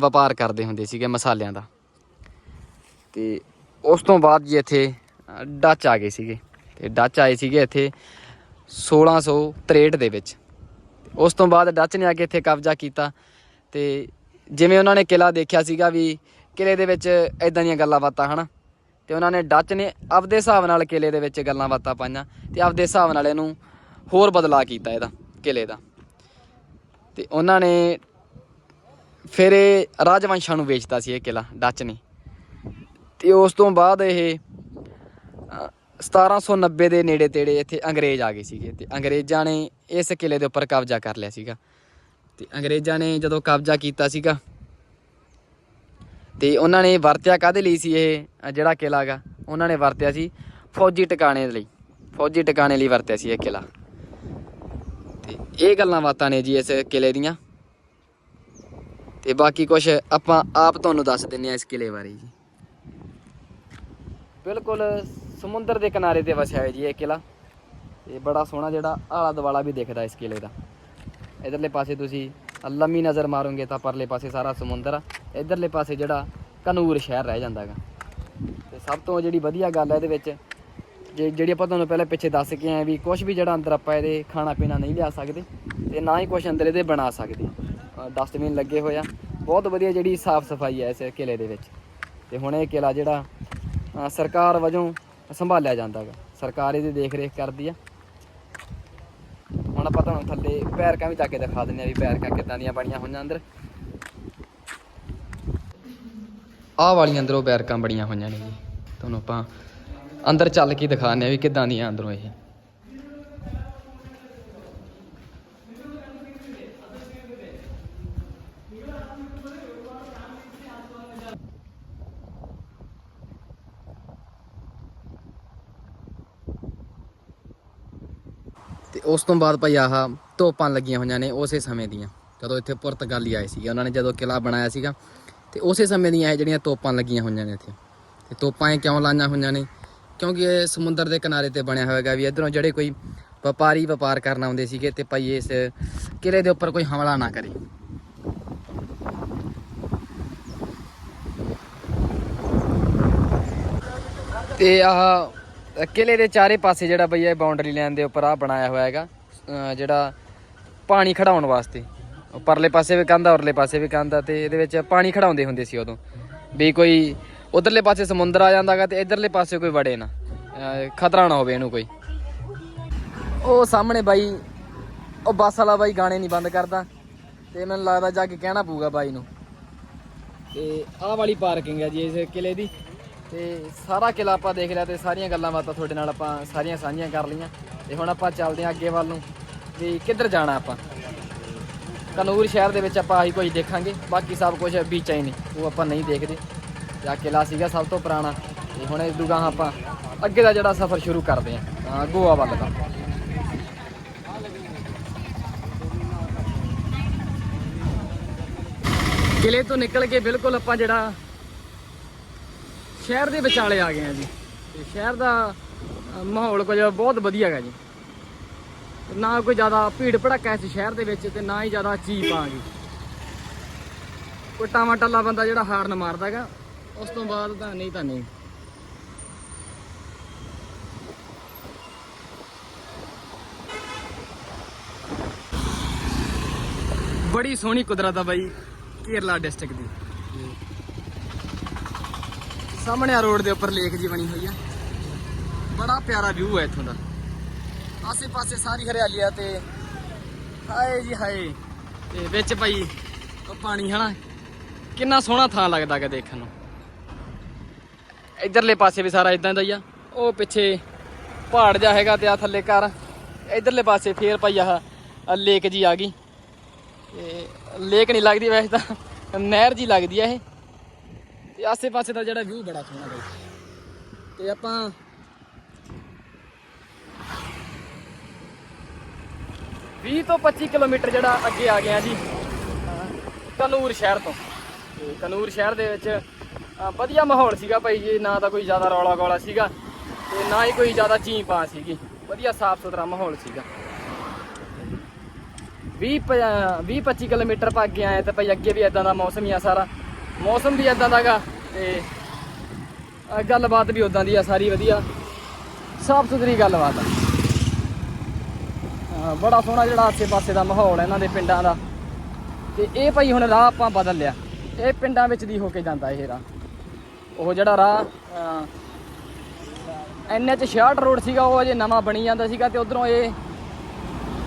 ਵਪਾਰ ਕਰਦੇ ਹੁੰਦੇ ਸੀਗੇ ਮਸਾਲਿਆਂ ਦਾ। ਤੇ ਉਸ ਤੋਂ ਬਾਅਦ ਜੀ ਇੱਥੇ ਡੱਚ ਆ ਗਏ ਸੀਗੇ। ਤੇ ਡੱਚ ਆਏ ਸੀਗੇ ਇੱਥੇ 1663 ਦੇ ਵਿੱਚ। ਉਸ ਤੋਂ ਬਾਅਦ ਡੱਚ ਨੇ ਆ ਕੇ ਇੱਥੇ ਕਬਜ਼ਾ ਕੀਤਾ। ਤੇ ਜਿਵੇਂ ਉਹਨਾਂ ਨੇ ਕਿਲਾ ਦੇਖਿਆ ਸੀਗਾ ਵੀ ਕਿਲੇ ਦੇ ਵਿੱਚ ਇਦਾਂ ਦੀਆਂ ਗੱਲਾਂ ਬਾਤਾਂ, ਹਨਾ? ਤੇ ਉਹਨਾਂ ਨੇ ਡੱਚ ਨੇ ਆਪਦੇ ਹਿਸਾਬ ਨਾਲ ਕਿਲੇ ਦੇ ਵਿੱਚ ਗੱਲਾਂ ਬਾਤਾਂ ਪਾਈਆਂ। ਤੇ ਆਪਦੇ ਹਿਸਾਬ ਨਾਲ ਇਹਨੂੰ ਹੋਰ ਬਦਲਾਅ ਕੀਤਾ ਇਹਦਾ ਕਿਲੇ ਦਾ। ਤੇ ਉਹਨਾਂ ਨੇ ਫਿਰ ਇਹ ਰਾਜਵੰਸ਼ਾਂ ਨੂੰ ਵੇਚਤਾ ਸੀ ਇਹ ਕਿਲਾ ਡੱਚ ਨੇ। ਤੇ ਉਸ ਤੋਂ ਬਾਅਦ ਇਹ ਅ, 1790 ਦੇ ਨੇੜੇ ਤੇੜੇ ਇੱਥੇ ਅੰਗਰੇਜ਼ ਆ ਗਏ ਸੀਗੇ ਤੇ ਅੰਗਰੇਜ਼ਾਂ ਨੇ ਇਸ ਕਿਲੇ ਦੇ ਉੱਪਰ ਕਬਜ਼ਾ ਕਰ ਲਿਆ ਸੀਗਾ। ਤੇ ਅੰਗਰੇਜ਼ਾਂ ਨੇ ਜਦੋਂ ਕਬਜ਼ਾ ਕੀਤਾ ਸੀਗਾ ਤੇ ਉਹਨਾਂ ਨੇ ਵਰਤਿਆ ਕਾਦੇ ਲਈ ਸੀ ਇਹ ਜਿਹੜਾ ਕਿਲਾ ਹੈਗਾ ਉਹਨਾਂ ਨੇ ਵਰਤਿਆ ਸੀ ਫੌਜੀ ਟਿਕਾਣੇ ਲਈ। ਫੌਜੀ ਟਿਕਾਣੇ ਲਈ ਵਰਤਿਆ ਸੀ ਇਹ ਕਿਲਾ। ਤੇ ਇਹ ਗੱਲਾਂ ਬਾਤਾਂ ਨੇ ਜੀ ਇਸ ਕਿਲੇ ਦੀਆਂ। ਤੇ ਬਾਕੀ ਕੁਝ ਆਪਾਂ ਆਪ ਤੁਹਾਨੂੰ ਦੱਸ ਦਿੰਨੇ ਆ ਇਸ ਕਿਲੇ ਬਾਰੇ ਜੀ। ਬਿਲਕੁਲ ਸਮੁੰਦਰ ਦੇ ਕਿਨਾਰੇ ਤੇ ਵਸਿਆ ਹੋਇਆ ਜੀ ਇਹ ਕਿਲਾ। ਤੇ ਬੜਾ ਸੋਹਣਾ ਜਿਹੜਾ ਆਲਾ ਦੁਆਲਾ ਵੀ ਦਿਖਦਾ ਇਸ ਕਿਲੇ ਦਾ। ਇਧਰਲੇ ਪਾਸੇ ਤੁਸੀਂ ਲੰਮੀ ਨਜ਼ਰ ਮਾਰੋਗੇ ਤਾਂ ਪਰਲੇ ਪਾਸੇ ਸਾਰਾ ਸਮੁੰਦਰ ਆ। ਇਧਰਲੇ ਪਾਸੇ ਜਿਹੜਾ ਕਨੂਰ ਸ਼ਹਿਰ ਰਹਿ ਜਾਂਦਾ ਹੈਗਾ। ਤੇ ਸਭ ਤੋਂ ਜਿਹੜੀ ਵਧੀਆ ਗੱਲ ਹੈ ਇਹਦੇ ਵਿੱਚ ਜਿਹੜੀ ਆਪਾਂ ਤੁਹਾਨੂੰ ਪਹਿਲਾਂ ਪਿੱਛੇ ਦੱਸ ਕੇ ਆਏ ਵੀ ਕੁਝ ਵੀ ਜਿਹੜਾ ਅੰਦਰ ਆਪਾਂ ਇਹਦੇ ਖਾਣਾ ਪੀਣਾ ਨਹੀਂ ਲਿਆ ਸਕਦੇ ਤੇ ਨਾ ਹੀ ਕੁਝ ਅੰਦਰ ਇਹਦੇ ਬਣਾ ਸਕਦੇ। ਡਸਟਬਿਨ ਲੱਗੇ ਹੋਏ ਆ। ਬਹੁਤ ਵਧੀਆ ਜਿਹੜੀ ਸਾਫ਼ ਸਫ਼ਾਈ ਹੈ ਇਸ ਕਿਲੇ ਦੇ ਵਿੱਚ। ਤੇ ਹੁਣ ਇਹ ਕਿਲਾ ਜਿਹੜਾ ਸਰਕਾਰ ਵਜੋਂ ਸੰਭਾਲਿਆ ਜਾਂਦਾ ਹੈਗਾ। ਸਰਕਾਰ ਇਹਦੀ ਦੇਖ ਰੇਖ ਕਰਦੀ ਆ। ਹੁਣ ਆਪਾਂ ਤੁਹਾਨੂੰ ਥੱਲੇ ਪੈਰਕਾਂ ਵੀ ਚੱਕ ਕੇ ਦਿਖਾ ਦਿੰਦੇ ਆ ਵੀ ਪੈਰਕਾਂ ਕਿੱਦਾਂ ਦੀਆਂ ਬਣੀਆਂ ਹੋਈਆਂ ਅੰਦਰ। ਆਹ ਵਾਲੀਆਂ ਅੰਦਰੋਂ ਪੈਰਕਾਂ ਬਣੀਆਂ ਹੋਈਆਂ ਨੇ ਜੀ। ਤੁਹਾਨੂੰ ਆਪਾਂ ਅੰਦਰ ਚੱਲ ਕੇ ਦਿਖਾਉਂਦੇ ਆ ਵੀ ਕਿੱਦਾਂ ਦੀਆਂ ਅੰਦਰੋਂ ਇਹ। ਤੇ ਉਸ ਤੋਂ ਬਾਅਦ ਭਾਈ ਆਹ ਤੋਪਾਂ ਲੱਗੀਆਂ ਹੋਈਆਂ ਨੇ ਉਸੇ ਸਮੇਂ ਦੀਆਂ। ਜਦੋਂ ਇੱਥੇ ਪੁਰਤਗਾਲੀ ਆਏ ਸੀਗੇ, ਉਹਨਾਂ ਨੇ ਜਦੋਂ ਕਿਲਾ ਬਣਾਇਆ ਸੀਗਾ, ਤੇ ਉਸੇ ਸਮੇਂ ਦੀਆਂ ਇਹ ਜਿਹੜੀਆਂ ਤੋਪਾਂ ਲੱਗੀਆਂ ਹੋਈਆਂ ਨੇ ਇੱਥੇ। ਤੇ ਤੋਪਾਂ ਇਹ ਕਿਉਂ ਲਾਈਆਂ ਹੋਈਆਂ ਨੇ? ਕਿਉਂਕਿ ਇਹ ਸਮੁੰਦਰ ਦੇ ਕਿਨਾਰੇ ਤੇ ਬਣਿਆ ਹੋਏਗਾ ਵੀ ਇਧਰੋਂ ਜਿਹੜੇ ਕੋਈ ਵਪਾਰੀ ਵਪਾਰ ਕਰਨ ਆਉਂਦੇ ਸੀਗੇ ਤੇ ਭਾਈ ਇਸ ਕਿਲੇ ਦੇ ਉੱਪਰ ਕੋਈ ਹਮਲਾ ਨਾ ਕਰੇ। ਤੇ ਆਹ, ਕਿਲੇ ਦੇ ਚਾਰੇ ਪਾਸੇ ਜਿਹੜਾ ਬਈ ਇਹ ਬਾਉਂਡਰੀ ਲਾਈਨ ਦੇ ਉੱਪਰ ਆ ਬਣਾਇਆ ਹੋਇਆ ਹੈਗਾ ਜਿਹੜਾ ਪਾਣੀ ਖੜਾਉਣ ਵਾਸਤੇ। ਪਰਲੇ ਪਾਸੇ ਵੀ ਕੰਧ ਆ, ਉਰਲੇ ਪਾਸੇ ਵੀ ਕੰਧ ਆ ਤੇ ਇਹਦੇ ਵਿੱਚ ਪਾਣੀ ਖੜਾਉਂਦੇ ਹੁੰਦੇ ਸੀ ਉਦੋਂ। ਵੀ ਕੋਈ ਉਧਰਲੇ ਪਾਸੇ ਸਮੁੰਦਰ ਆ ਜਾਂਦਾਗਾ ਤੇ ਇਧਰਲੇ ਪਾਸੇ ਕੋਈ ਵੜੇ ਨਾ। ਖਤਰਾ ਨਾ ਹੋਵੇ ਇਹਨੂੰ ਕੋਈ। ਉਹ ਸਾਹਮਣੇ ਬਾਈ, ਉਹ ਬੱਸ ਵਾਲਾ ਬਾਈ ਗਾਣੇ ਨਹੀਂ ਬੰਦ ਕਰਦਾ ਤੇ ਮੈਨੂੰ ਲੱਗਦਾ ਜਾ ਕੇ ਕਹਿਣਾ ਪਊਗਾ ਬਾਈ ਨੂੰ। ਤੇ ਆਹ ਵਾਲੀ ਪਾਰਕਿੰਗ ਹੈ ਜੀ ਇਸ ਕਿਲੇ ਦੀ। ਤੇ ਸਾਰਾ ਕਿਲਾ ਆਪਾਂ ਦੇਖ ਲਿਆ ਤੇ ਸਾਰੀਆਂ ਗੱਲਾਂ ਬਾਤਾਂ ਤੁਹਾਡੇ ਨਾਲ ਆਪਾਂ ਸਾਰੀਆਂ ਸਾਂਝੀਆਂ ਕਰ ਲਈਆਂ। ਤੇ ਹੁਣ ਆਪਾਂ ਚੱਲਦੇ ਹਾਂ ਅੱਗੇ ਵੱਲ ਨੂੰ ਵੀ ਕਿੱਧਰ ਜਾਣਾ ਆਪਾਂ। ਕਨੂਰ ਸ਼ਹਿਰ ਦੇ ਵਿੱਚ ਆਪਾਂ ਆਹੀ ਕੁਝ ਦੇਖਾਂਗੇ, ਬਾਕੀ ਸਭ ਕੁਝ ਬੀਚਾਂ ਹੀ ਨੇ, ਉਹ ਆਪਾਂ ਨਹੀਂ ਦੇਖਦੇ। ਤੇ ਆਹ ਕਿਲਾ ਸੀਗਾ ਸਭ ਤੋਂ ਪੁਰਾਣਾ। ਤੇ ਹੁਣ ਇਸ ਦੂਗਾ ਆਪਾਂ ਅੱਗੇ ਦਾ ਜਿਹੜਾ ਸਫ਼ਰ ਸ਼ੁਰੂ ਕਰਦੇ ਹਾਂ। ਅਹ ਗੋਆ ਵੱਲ ਦਾ। ਕਿਲੇ ਤੋਂ ਨਿਕਲ ਕੇ ਬਿਲਕੁਲ ਆਪਾਂ ਜਿਹੜਾ ਸ਼ਹਿਰ ਦੇ ਵਿਚਾਲੇ ਆ ਗਏ ਆ ਜੀ। ਤੇ ਸ਼ਹਿਰ ਦਾ ਮਾਹੌਲ ਕੁਝ ਬਹੁਤ ਵਧੀਆ ਹੈਗਾ ਜੀ। ਨਾ ਕੋਈ ਜ਼ਿਆਦਾ ਭੀੜ ਭੜੱਕਾ ਇਸ ਸ਼ਹਿਰ ਦੇ ਵਿੱਚ ਤੇ ਨਾ ਹੀ ਜ਼ਿਆਦਾ ਚੀਪ ਆ ਗਈ। ਕੋਈ ਟਾਵਾ ਟੱਲਾ ਬੰਦਾ ਜਿਹੜਾ ਹਾਰਨ ਮਾਰਦਾ ਹੈਗਾ। ਉਸ ਤੋਂ ਬਾਅਦ ਤਾਂ ਨਹੀਂ ਤਾਂ ਨਹੀਂ। ਬੜੀ ਸੋਹਣੀ ਕੁਦਰਤ ਆ ਬਾਈ, ਕੇਰਲਾ ਡਿਸਟ੍ਰਿਕਟ ਦੀ। ਸਾਹਮਣੇ ਆ ਰੋਡ ਦੇ ਉੱਪਰ ਲੇਕ ਜੀ ਬਣੀ ਹੋਈ ਆ। ਬੜਾ ਪਿਆਰਾ ਵਿਊ ਹੈ ਇੱਥੋਂ ਦਾ। ਆਸੇ ਪਾਸੇ ਸਾਰੀ ਹਰਿਆਲੀ ਆ ਤੇ ਹਾਏ ਜੀ ਹਾਏ। ਤੇ ਵਿੱਚ ਭਾਈ ਉਹ ਪਾਣੀ ਹਨਾ। ਕਿੰਨਾ ਸੋਹਣਾ ਥਾਂ ਲੱਗਦਾ ਹੈ ਦੇਖਣ ਨੂੰ। ਇਧਰਲੇ ਪਾਸੇ ਵੀ ਸਾਰਾ ਇਦਾਂ ਦਾ ਹੀ ਆ। ਉਹ ਪਿੱਛੇ ਪਹਾੜ ਜਾ ਹੈਗਾ ਤੇ ਆ ਥੱਲੇ ਘਰ। ਇਧਰਲੇ ਪਾਸੇ ਫੇਰ ਭਾਈ ਆਹ ਲੇਕ ਜੀ ਆ ਗਈ। ਤੇ ਲੇਕ ਨਹੀਂ ਲੱਗਦੀ ਵੈਸੇ ਤਾਂ, ਨਹਿਰ ਜੀ ਲੱਗਦੀ ਆ ਇਹ। ਤੇ ਆਸੇ ਪਾਸੇ ਦਾ ਜਿਹੜਾ ਵਿਊ ਬੜਾ ਸੋਹਣਾ ਬਾਈ ਤੇ ਆਪਾਂ ਵੀਹ ਤੋਂ 25 ਕਿਲੋਮੀਟਰ ਜਿਹੜਾ ਅੱਗੇ ਆ ਗਿਆ ਜੀ ਕਨੂਰ ਸ਼ਹਿਰ ਤੋਂ। ਤੇ ਕਨੂਰ ਸ਼ਹਿਰ ਦੇ ਵਿੱਚ ਵਧੀਆ ਮਾਹੌਲ ਸੀਗਾ ਭਾਈ ਜੀ, ਨਾ ਤਾਂ ਕੋਈ ਜ਼ਿਆਦਾ ਰੌਲਾ ਗੋਲਾ ਸੀਗਾ ਤੇ ਨਾ ਹੀ ਕੋਈ ਜ਼ਿਆਦਾ ਚੀਂ ਪਾ ਸੀਗੀ। ਵਧੀਆ ਸਾਫ਼ ਸੁਥਰਾ ਮਾਹੌਲ ਸੀਗਾ। 20 20 25 ਕਿਲੋਮੀਟਰ ਪਾ ਅੱਗੇ ਆਏ ਤੇ ਭਾਈ ਅੱਗੇ ਵੀ ਇਦਾਂ ਦਾ ਮੌਸਮ ਹੀ ਆ ਸਾਰਾ। ਮੌਸਮ ਵੀ ਇਦਾਂ ਦਾਗਾ ਤੇ ਅਹ ਗੱਲਬਾਤ ਵੀ ਉਦਾਂ ਦੀ ਆ, ਸਾਰੀ ਵਧੀਆ। ਸਾਫ਼ ਸੁਥਰੀ ਗੱਲਬਾਤ ਆ। ਬੜਾ ਸੋਹਣਾ ਜਿਹੜਾ ਆਸੇ ਪਾਸੇ ਦਾ ਮਾਹੌਲ ਇਹਨਾਂ ਦੇ ਪਿੰਡਾਂ ਦਾ। ਤੇ ਇਹ ਭਾਈ ਹੁਣ ਰਾਹ ਆਪਾਂ ਬਦਲ ਲਿਆ। ਇਹ ਪਿੰਡਾਂ ਵਿੱਚ ਦੀ ਹੋ ਕੇ ਜਾਂਦਾ ਇਹ ਰਾਹ। ਉਹ ਜਿਹੜਾ ਰਾਹ ਐਨਐਚ 66 ਰੋਡ ਸੀਗਾ, ਉਹ ਅਜੇ ਨਵਾਂ ਬਣੀ ਜਾਂਦਾ ਸੀਗਾ ਤੇ ਉਧਰੋਂ ਇਹ,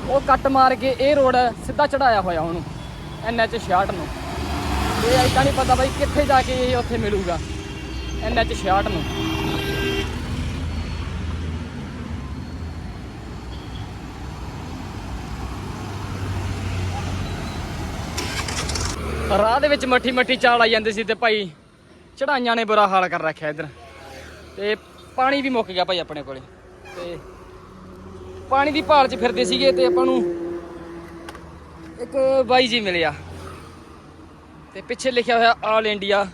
ਉਹ ਕੱਟ ਮਾਰ ਕੇ ਇਹ ਰੋਡ ਸਿੱਧਾ ਚੜਾਇਆ ਹੋਇਆ ਉਹਨੂੰ ਐਨਐਚ 66 ਨੂੰ। ਇਹ ਐਦਾਂ ਨਹੀਂ ਪਤਾ ਬਾਈ ਕਿੱਥੇ ਜਾ ਕੇ ਇਹ ਉੱਥੇ ਮਿਲੂਗਾ ਐਨਐਚ 66 ਨੂੰ। ਰਾਹ ਦੇ ਵਿੱਚ ਮੱਠੀ ਮੱਠੀ ਚਾਲ ਆਈ ਜਾਂਦੀ ਸੀ ਤੇ ਭਾਈ ਚੜਾਈਆਂ ਨੇ ਬੁਰਾ ਹਾਲ ਕਰ ਰੱਖਿਆ ਇੱਧਰ। ਤੇ ਪਾਣੀ ਵੀ ਮੁੱਕ ਗਿਆ ਭਾਈ ਆਪਣੇ ਕੋਲੇ। ਤੇ ਪਾਣੀ ਦੀ ਭਾਲ 'ਚ ਫਿਰਦੇ ਸੀਗੇ ਤੇ ਆਪਾਂ ਨੂੰ ਇੱਕ ਬਾਈ ਜੀ ਮਿਲਿਆ। ਤੇ ਪਿੱਛੇ ਲਿਖਿਆ ਹੋਇਆ all India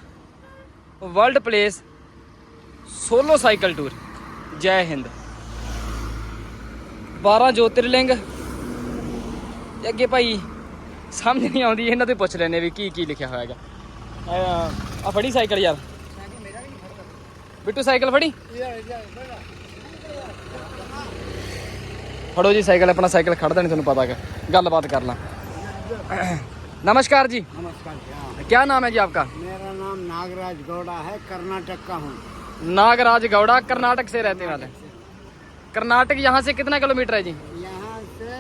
world place solo cycle tour ਜੈ ਹਿੰਦ। 12 ਜੋਤਿਰਲਿੰਗ। ਤੇ ਅੱਗੇ ਭਾਈ ਸਮਝ ਨਹੀਂ ਆਉਂਦੀ, ਇਹਨਾਂ ਤੋਂ ਪੁੱਛ ਲੈਨੇ ਵੀ ਕੀ ਕੀ ਲਿਖਿਆ ਹੋਇਆ ਹੈਗਾ। ਆ ਫੜੀ ਸਾਈਕਲ ਯਾਰ ਬਿੱਟੂ ਸਾਈਕਲ ਫੜੀ ਫੜੋ ਜੀ ਸਾਈਕਲ ਆਪਣਾ ਸਾਈਕਲ ਖੜਦਾ ਨਹੀਂ ਤੁਹਾਨੂੰ ਪਤਾ ਹੈਗਾ ਗੱਲਬਾਤ ਕਰ ਲਾਂ नमस्कार जी नमस्कार जी हाँ क्या नाम है जी आपका मेरा नाम नागराज गौड़ा है कर्नाटक का हूँ नागराज गौड़ा कर्नाटक से रहने वाले कर्नाटक यहाँ से कितना किलोमीटर है जी यहाँ से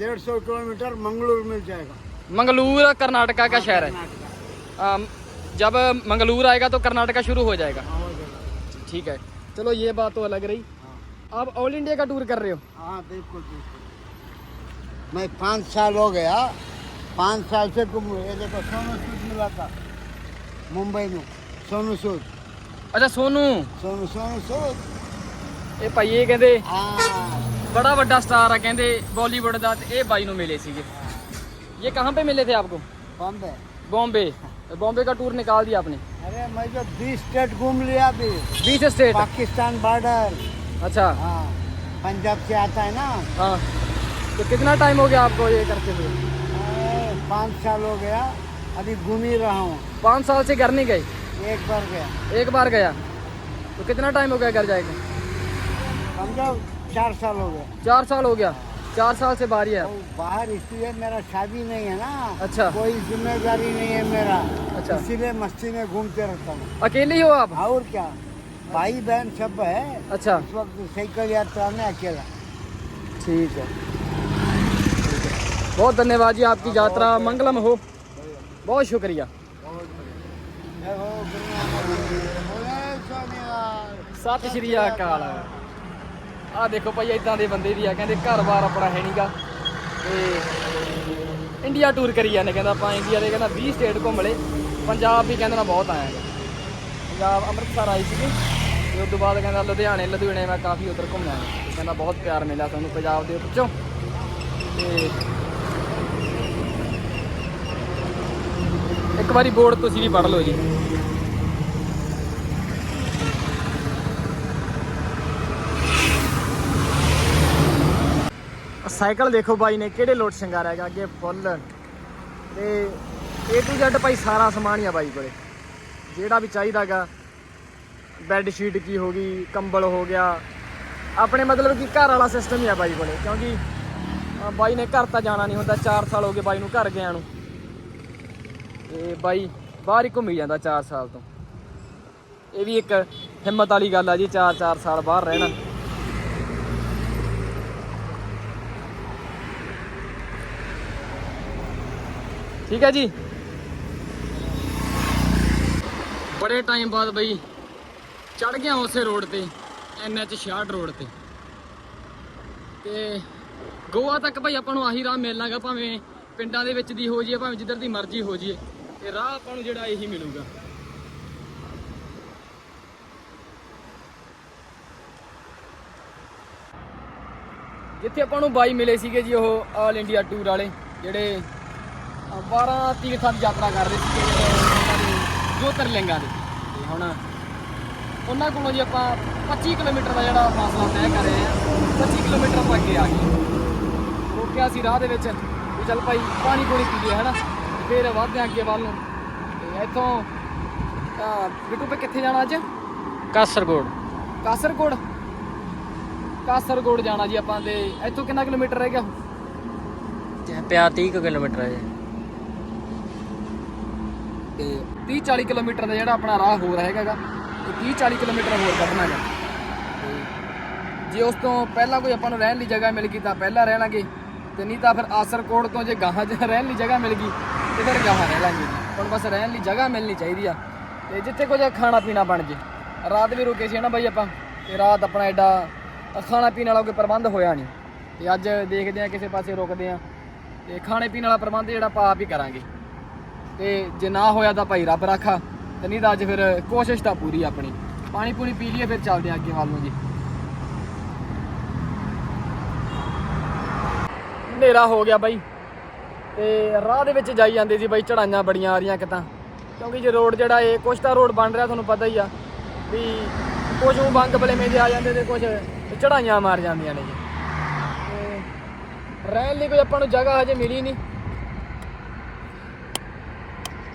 डेढ़ सौ किलोमीटर मंगलूर मिल जाएगा मंगलूर कर्नाटका का शहर है कर्नाटका अम, जब मंगलूर आएगा तो कर्नाटका शुरू हो जाएगा हाँ, हो जाएगा ठीक है चलो ये बात तो अलग रही हाँ आप ऑल इंडिया का टूर कर रहे हो हाँ बिल्कुल बिल्कुल मैं पाँच साल हो गया पाँच साल से घूम ये देखो सोनू सूद मिला था मुंबई में सोनू सूद ਅੱਛਾ ਸੋਨੂ सोनू सोनू सूद ਇਹ ਭਾਈ ਇਹ ਕਹਿੰਦੇ हाँ ਬੜਾ ਵੱਡਾ ਸਟਾਰ ਆ ਕਹਿੰਦੇ ਬਾਲੀਵੁੱਡ ਦਾ ਤੇ ਇਹ ਬਾਈ ਨੂੰ ਮਿਲੇ ਸੀਗੇ ये कहाँ पे मिले थे आपको बॉम्बे बॉम्बे बॉम्बे का टूर निकाल दिया आपने? अरे मैं तो बीस स्टेट घूम लिया अभी। बीस स्टेट पाकिस्तान बॉर्डर अच्छा। हाँ पंजाब से आता है ना? हाँ। तो कितना टाइम हो गया आपको ये करते हुए? पाँच साल हो गया। अभी घूम ही रहा हूँ। पाँच साल से घर नहीं गए? एक बार गया। एक बार गया। तो कितना टाइम हो गया घर जाएगा समझो चार साल हो गया। चार साल हो गया। चार साल से बाहर ही है तो बाहर इसलिए मेरा शादी नहीं है ना अच्छा। कोई ज़िम्मेदारी नहीं है मेरा अच्छा। इसीलिए मस्ती में घूमते रहता हूँ अकेले ही हो आप और क्या भाई बहन सब है अच्छा इस वक्त साइकिल यात्रा में अकेला ठीक है बहुत धन्यवाद जी आपकी यात्रा मंगलम हो बहुत शुक्रिया जय हो गुरु ਆਹ ਦੇਖੋ ਭਾਈ ਇਦਾਂ ਦੇ ਬੰਦੇ ਵੀ ਆ, ਕਹਿੰਦੇ ਘਰ-ਬਾਰ ਆਪਣਾ ਹੈ ਨਹੀਂਗਾ ਤੇ ਇੰਡੀਆ ਟੂਰ ਕਰੀ ਜਾਂਦੇ, ਕਹਿੰਦਾ ਆਪਾਂ ਇੰਡੀਆ ਦੇ, ਕਹਿੰਦਾ 20 ਸਟੇਟ ਘੁੰਮ ਲਏ। ਪੰਜਾਬ ਵੀ ਕਹਿੰਦੇ ਨਾ ਬਹੁਤ ਆਇਆ। ਪੰਜਾਬ, ਅੰਮ੍ਰਿਤਸਰ ਆਈ ਸੀ ਤੇ ਉਸ ਤੋਂ ਬਾਅਦ ਕਹਿੰਦਾ ਲੁਧਿਆਣੇ ਲੁਧਿਆਣੇ ਮੈਂ ਕਾਫੀ ਉਧਰ ਘੁੰਮਿਆ ਕਹਿੰਦਾ ਬਹੁਤ ਪਿਆਰ ਮਿਲਿਆ ਸਾਨੂੰ ਪੰਜਾਬ ਦੇ ਵਿੱਚੋਂ ਤੇ ਇੱਕ ਵਾਰੀ ਬੋਰਡ ਤੁਸੀਂ ਵੀ ਪੜ੍ਹ ਲਓ ਜੀ। ਸਾਈਕਲ ਦੇਖੋ ਬਾਈ ਨੇ, ਕਿਹੜੇ ਲੋਟ ਸ਼ਿੰਗਾਰਿਆ ਹੈਗਾ, ਅੱਗੇ ਫੁੱਲ। ਤੇ ਏ ਟੂ Z ਭਾਈ ਸਾਰਾ ਸਮਾਨ ਹੀ ਆ ਬਾਈ ਕੋਲੇ। ਜਿਹੜਾ ਵੀ ਚਾਹੀਦਾਗਾ ਬੈੱਡ ਸ਼ੀਟ ਕੀ ਹੋ ਗਈ, ਕੰਬਲ ਹੋ ਗਿਆ। ਆਪਣੇ ਮਤਲਬ ਕਿ ਘਰ ਵਾਲਾ ਸਿਸਟਮ ਹੀ ਆ ਬਾਈ ਕੋਲੇ, ਕਿਉਂਕਿ ਬਾਈ ਨੇ ਘਰ ਤਾਂ ਜਾਣਾ ਨਹੀਂ ਹੁੰਦਾ 4 ਸਾਲ ਹੋ ਗਏ ਬਾਈ ਨੂੰ ਘਰ ਗਿਆ ਨੂੰ। ਤੇ ਬਾਈ ਬਾਹਰ ਹੀ ਘੁੰਮੀ ਜਾਂਦਾ 4 ਸਾਲ ਤੋਂ। ਇਹ ਵੀ ਇੱਕ ਹਿੰਮਤ ਵਾਲੀ ਗੱਲ ਆ ਜੀ 4-4 ਸਾਲ ਬਾਹਰ ਰਹਿਣਾ। ਠੀਕ ਹੈ ਜੀ। ਬੜੇ ਟਾਈਮ ਬਾਅਦ ਬਈ ਚੜ ਗਿਆ ਉਸੇ ਰੋਡ ਤੇ ਐਨਐਚ 66 ਰੋਡ ਤੇ। ਤੇ ਗੋਆ ਤੱਕ ਭਾਈ ਆਪਾਂ ਨੂੰ ਆਹੀ ਰਾਹ ਮਿਲਣਾਗਾ, ਭਾਵੇਂ ਪਿੰਡਾਂ ਦੇ ਵਿੱਚ ਦੀ ਹੋ ਜਾਈਏ, ਭਾਵੇਂ ਜਿੱਧਰ ਦੀ ਮਰਜ਼ੀ ਹੋ ਜਾਈਏ। ਤੇ ਰਾਹ ਆਪਾਂ ਨੂੰ ਜਿਹੜਾ ਇਹੀ ਮਿਲੂਗਾ। ਜਿੱਥੇ ਆਪਾਂ ਨੂੰ ਬਾਈ ਮਿਲੇ ਸੀਗੇ ਜੀ ਉਹ ਆਲ ਇੰਡੀਆ ਟੂਰ ਵਾਲੇ, ਜਿਹੜੇ 12 ਤੀਰਥਾਂ ਦੀ ਯਾਤਰਾ ਕਰ ਰਹੇ ਸੀਗੇ ਜਿਹੜੇ ਉਹਨਾਂ ਦੇ ਜੋਤਰਲਿੰਗਾਂ ਦੇ। ਤੇ ਹੁਣ ਉਹਨਾਂ ਕੋਲੋਂ ਜੀ ਆਪਾਂ 25 ਕਿਲੋਮੀਟਰ ਦਾ ਜਿਹੜਾ ਫਾਸਲਾ ਤੈਅ ਕਰ ਰਹੇ ਆ 25 ਕਿਲੋਮੀਟਰ ਆਪਾਂ ਅੱਗੇ ਆ ਗਏ। ਰੋਕਿਆ ਸੀ ਰਾਹ ਦੇ ਵਿੱਚ ਵੀ ਚੱਲ ਭਾਈ ਪਾਣੀ ਪੂਣੀ ਪੀ ਲਿਆ ਹਨਾ? ਫਿਰ ਵੱਧਦੇ ਹਾਂ ਅੱਗੇ ਵੱਲ ਨੂੰ। ਤੇ ਇੱਥੋਂ ਬਿੱਟੂ ਪੇ ਕਿੱਥੇ ਜਾਣਾ ਅੱਜ? ਕਾਸਰਗੋੜ ਕਾਸਰਗੋੜ ਕਾਸਰਗੋੜ ਜਾਣਾ ਜੀ ਆਪਾਂ ਤੇ। ਇੱਥੋਂ ਕਿੰਨਾ ਕਿਲੋਮੀਟਰ ਰਹਿ ਗਿਆ? ਪਿਆ 30 ਕੁ ਕਿਲੋਮੀਟਰ ਹੈ ਜੀ। ਤੇ 30 40 ਕਿਲੋਮੀਟਰ ਦਾ ਜਿਹੜਾ ਆਪਣਾ ਰਾਹ ਹੋਰ ਹੈਗਾਗਾ, ਤੇ 30 40 ਕਿਲੋਮੀਟਰ ਹੋਰ ਕੱਢਣਾ ਹੈਗਾ। ਤੇ ਜੇ ਉਸ ਤੋਂ ਪਹਿਲਾਂ ਕੋਈ ਆਪਾਂ ਨੂੰ ਰਹਿਣ ਲਈ ਜਗ੍ਹਾ ਮਿਲ ਗਈ ਤਾਂ ਪਹਿਲਾਂ ਰਹਿ ਲਾਂਗੇ, ਤੇ ਨਹੀਂ ਤਾਂ ਫਿਰ ਆਸਰਕੋਟ ਤੋਂ ਜੇ ਗਾਹਾਂ 'ਚ *laughs* ਰਹਿਣ ਲਈ ਜਗ੍ਹਾ ਮਿਲ ਗਈ, ਤੇ ਫਿਰ ਗਾਹਾਂ ਰਹਿ ਲਾਂਗੇ ਹੁਣ ਬਸ ਰਹਿਣ ਲਈ ਜਗ੍ਹਾ ਮਿਲਣੀ ਚਾਹੀਦੀ ਆ, ਤੇ ਜਿੱਥੇ ਕੁਝ ਖਾਣਾ ਪੀਣਾ ਬਣ ਜੇ। ਰਾਤ ਵੀ ਰੁਕੇ ਸੀ ਨਾ ਬਾਈ ਆਪਾਂ, ਤੇ ਰਾਤ ਆਪਣਾ ਐਡਾ ਖਾਣਾ ਪੀਣ ਵਾਲਾ ਕੋਈ ਪ੍ਰਬੰਧ ਹੋਇਆ ਨਹੀਂ। ਤੇ ਅੱਜ ਦੇਖਦੇ ਆ, ਕਿਸੇ ਪਾਸੇ ਰੁਕਦੇ ਆ, ਤੇ ਖਾਣੇ ਪੀਣ ਵਾਲਾ ਪ੍ਰਬੰਧ ਜਿਹੜਾ ਆਪਾਂ ਆਪ ਹੀ ਕਰਾਂਗੇ। ਤੇ ਜੇ ਨਾ ਹੋਇਆ ਤਾਂ ਭਾਈ ਰੱਬ ਰਾਖਾ, ਤੇ ਨਹੀਂ ਤਾਂ ਅੱਜ ਫਿਰ ਕੋਸ਼ਿਸ਼ ਤਾਂ ਪੂਰੀ ਆਪਣੀ। ਪਾਣੀ ਪੂਣੀ ਪੀ ਲਈਏ, ਫਿਰ ਚੱਲਦੇ ਹਾਂ ਅੱਗੇ ਵੱਲ ਨੂੰ ਜੀ। ਹਨੇਰਾ ਹੋ ਗਿਆ ਬਾਈ। ਤੇ ਰਾਹ ਦੇ ਵਿੱਚ ਜਾਈ ਜਾਂਦੇ ਸੀ ਬਾਈ, ਚੜਾਈਆਂ ਬੜੀਆਂ ਆ ਰਹੀਆਂ ਕਿਤਾਂ ਕਿਉਂਕਿ ਜੇ ਰੋਡ ਜਿਹੜਾ ਇਹ, ਕੁਛ ਤਾਂ ਰੋਡ ਬਣ ਰਿਹਾ, ਤੁਹਾਨੂੰ ਪਤਾ ਹੀ ਆ, ਵੀ ਕੁਝ ਉਹ ਬੰਗ ਬਲੇਵੇਂ ਜੇ ਆ ਜਾਂਦੇ ਤੇ ਕੁਝ ਚੜਾਈਆਂ ਮਾਰ ਜਾਂਦੀਆਂ ਨੇ ਜੀ। ਰਹਿਣ ਲਈ ਕੋਈ ਆਪਾਂ ਨੂੰ ਜਗ੍ਹਾ ਹਜੇ ਮਿਲੀ ਨਹੀਂ।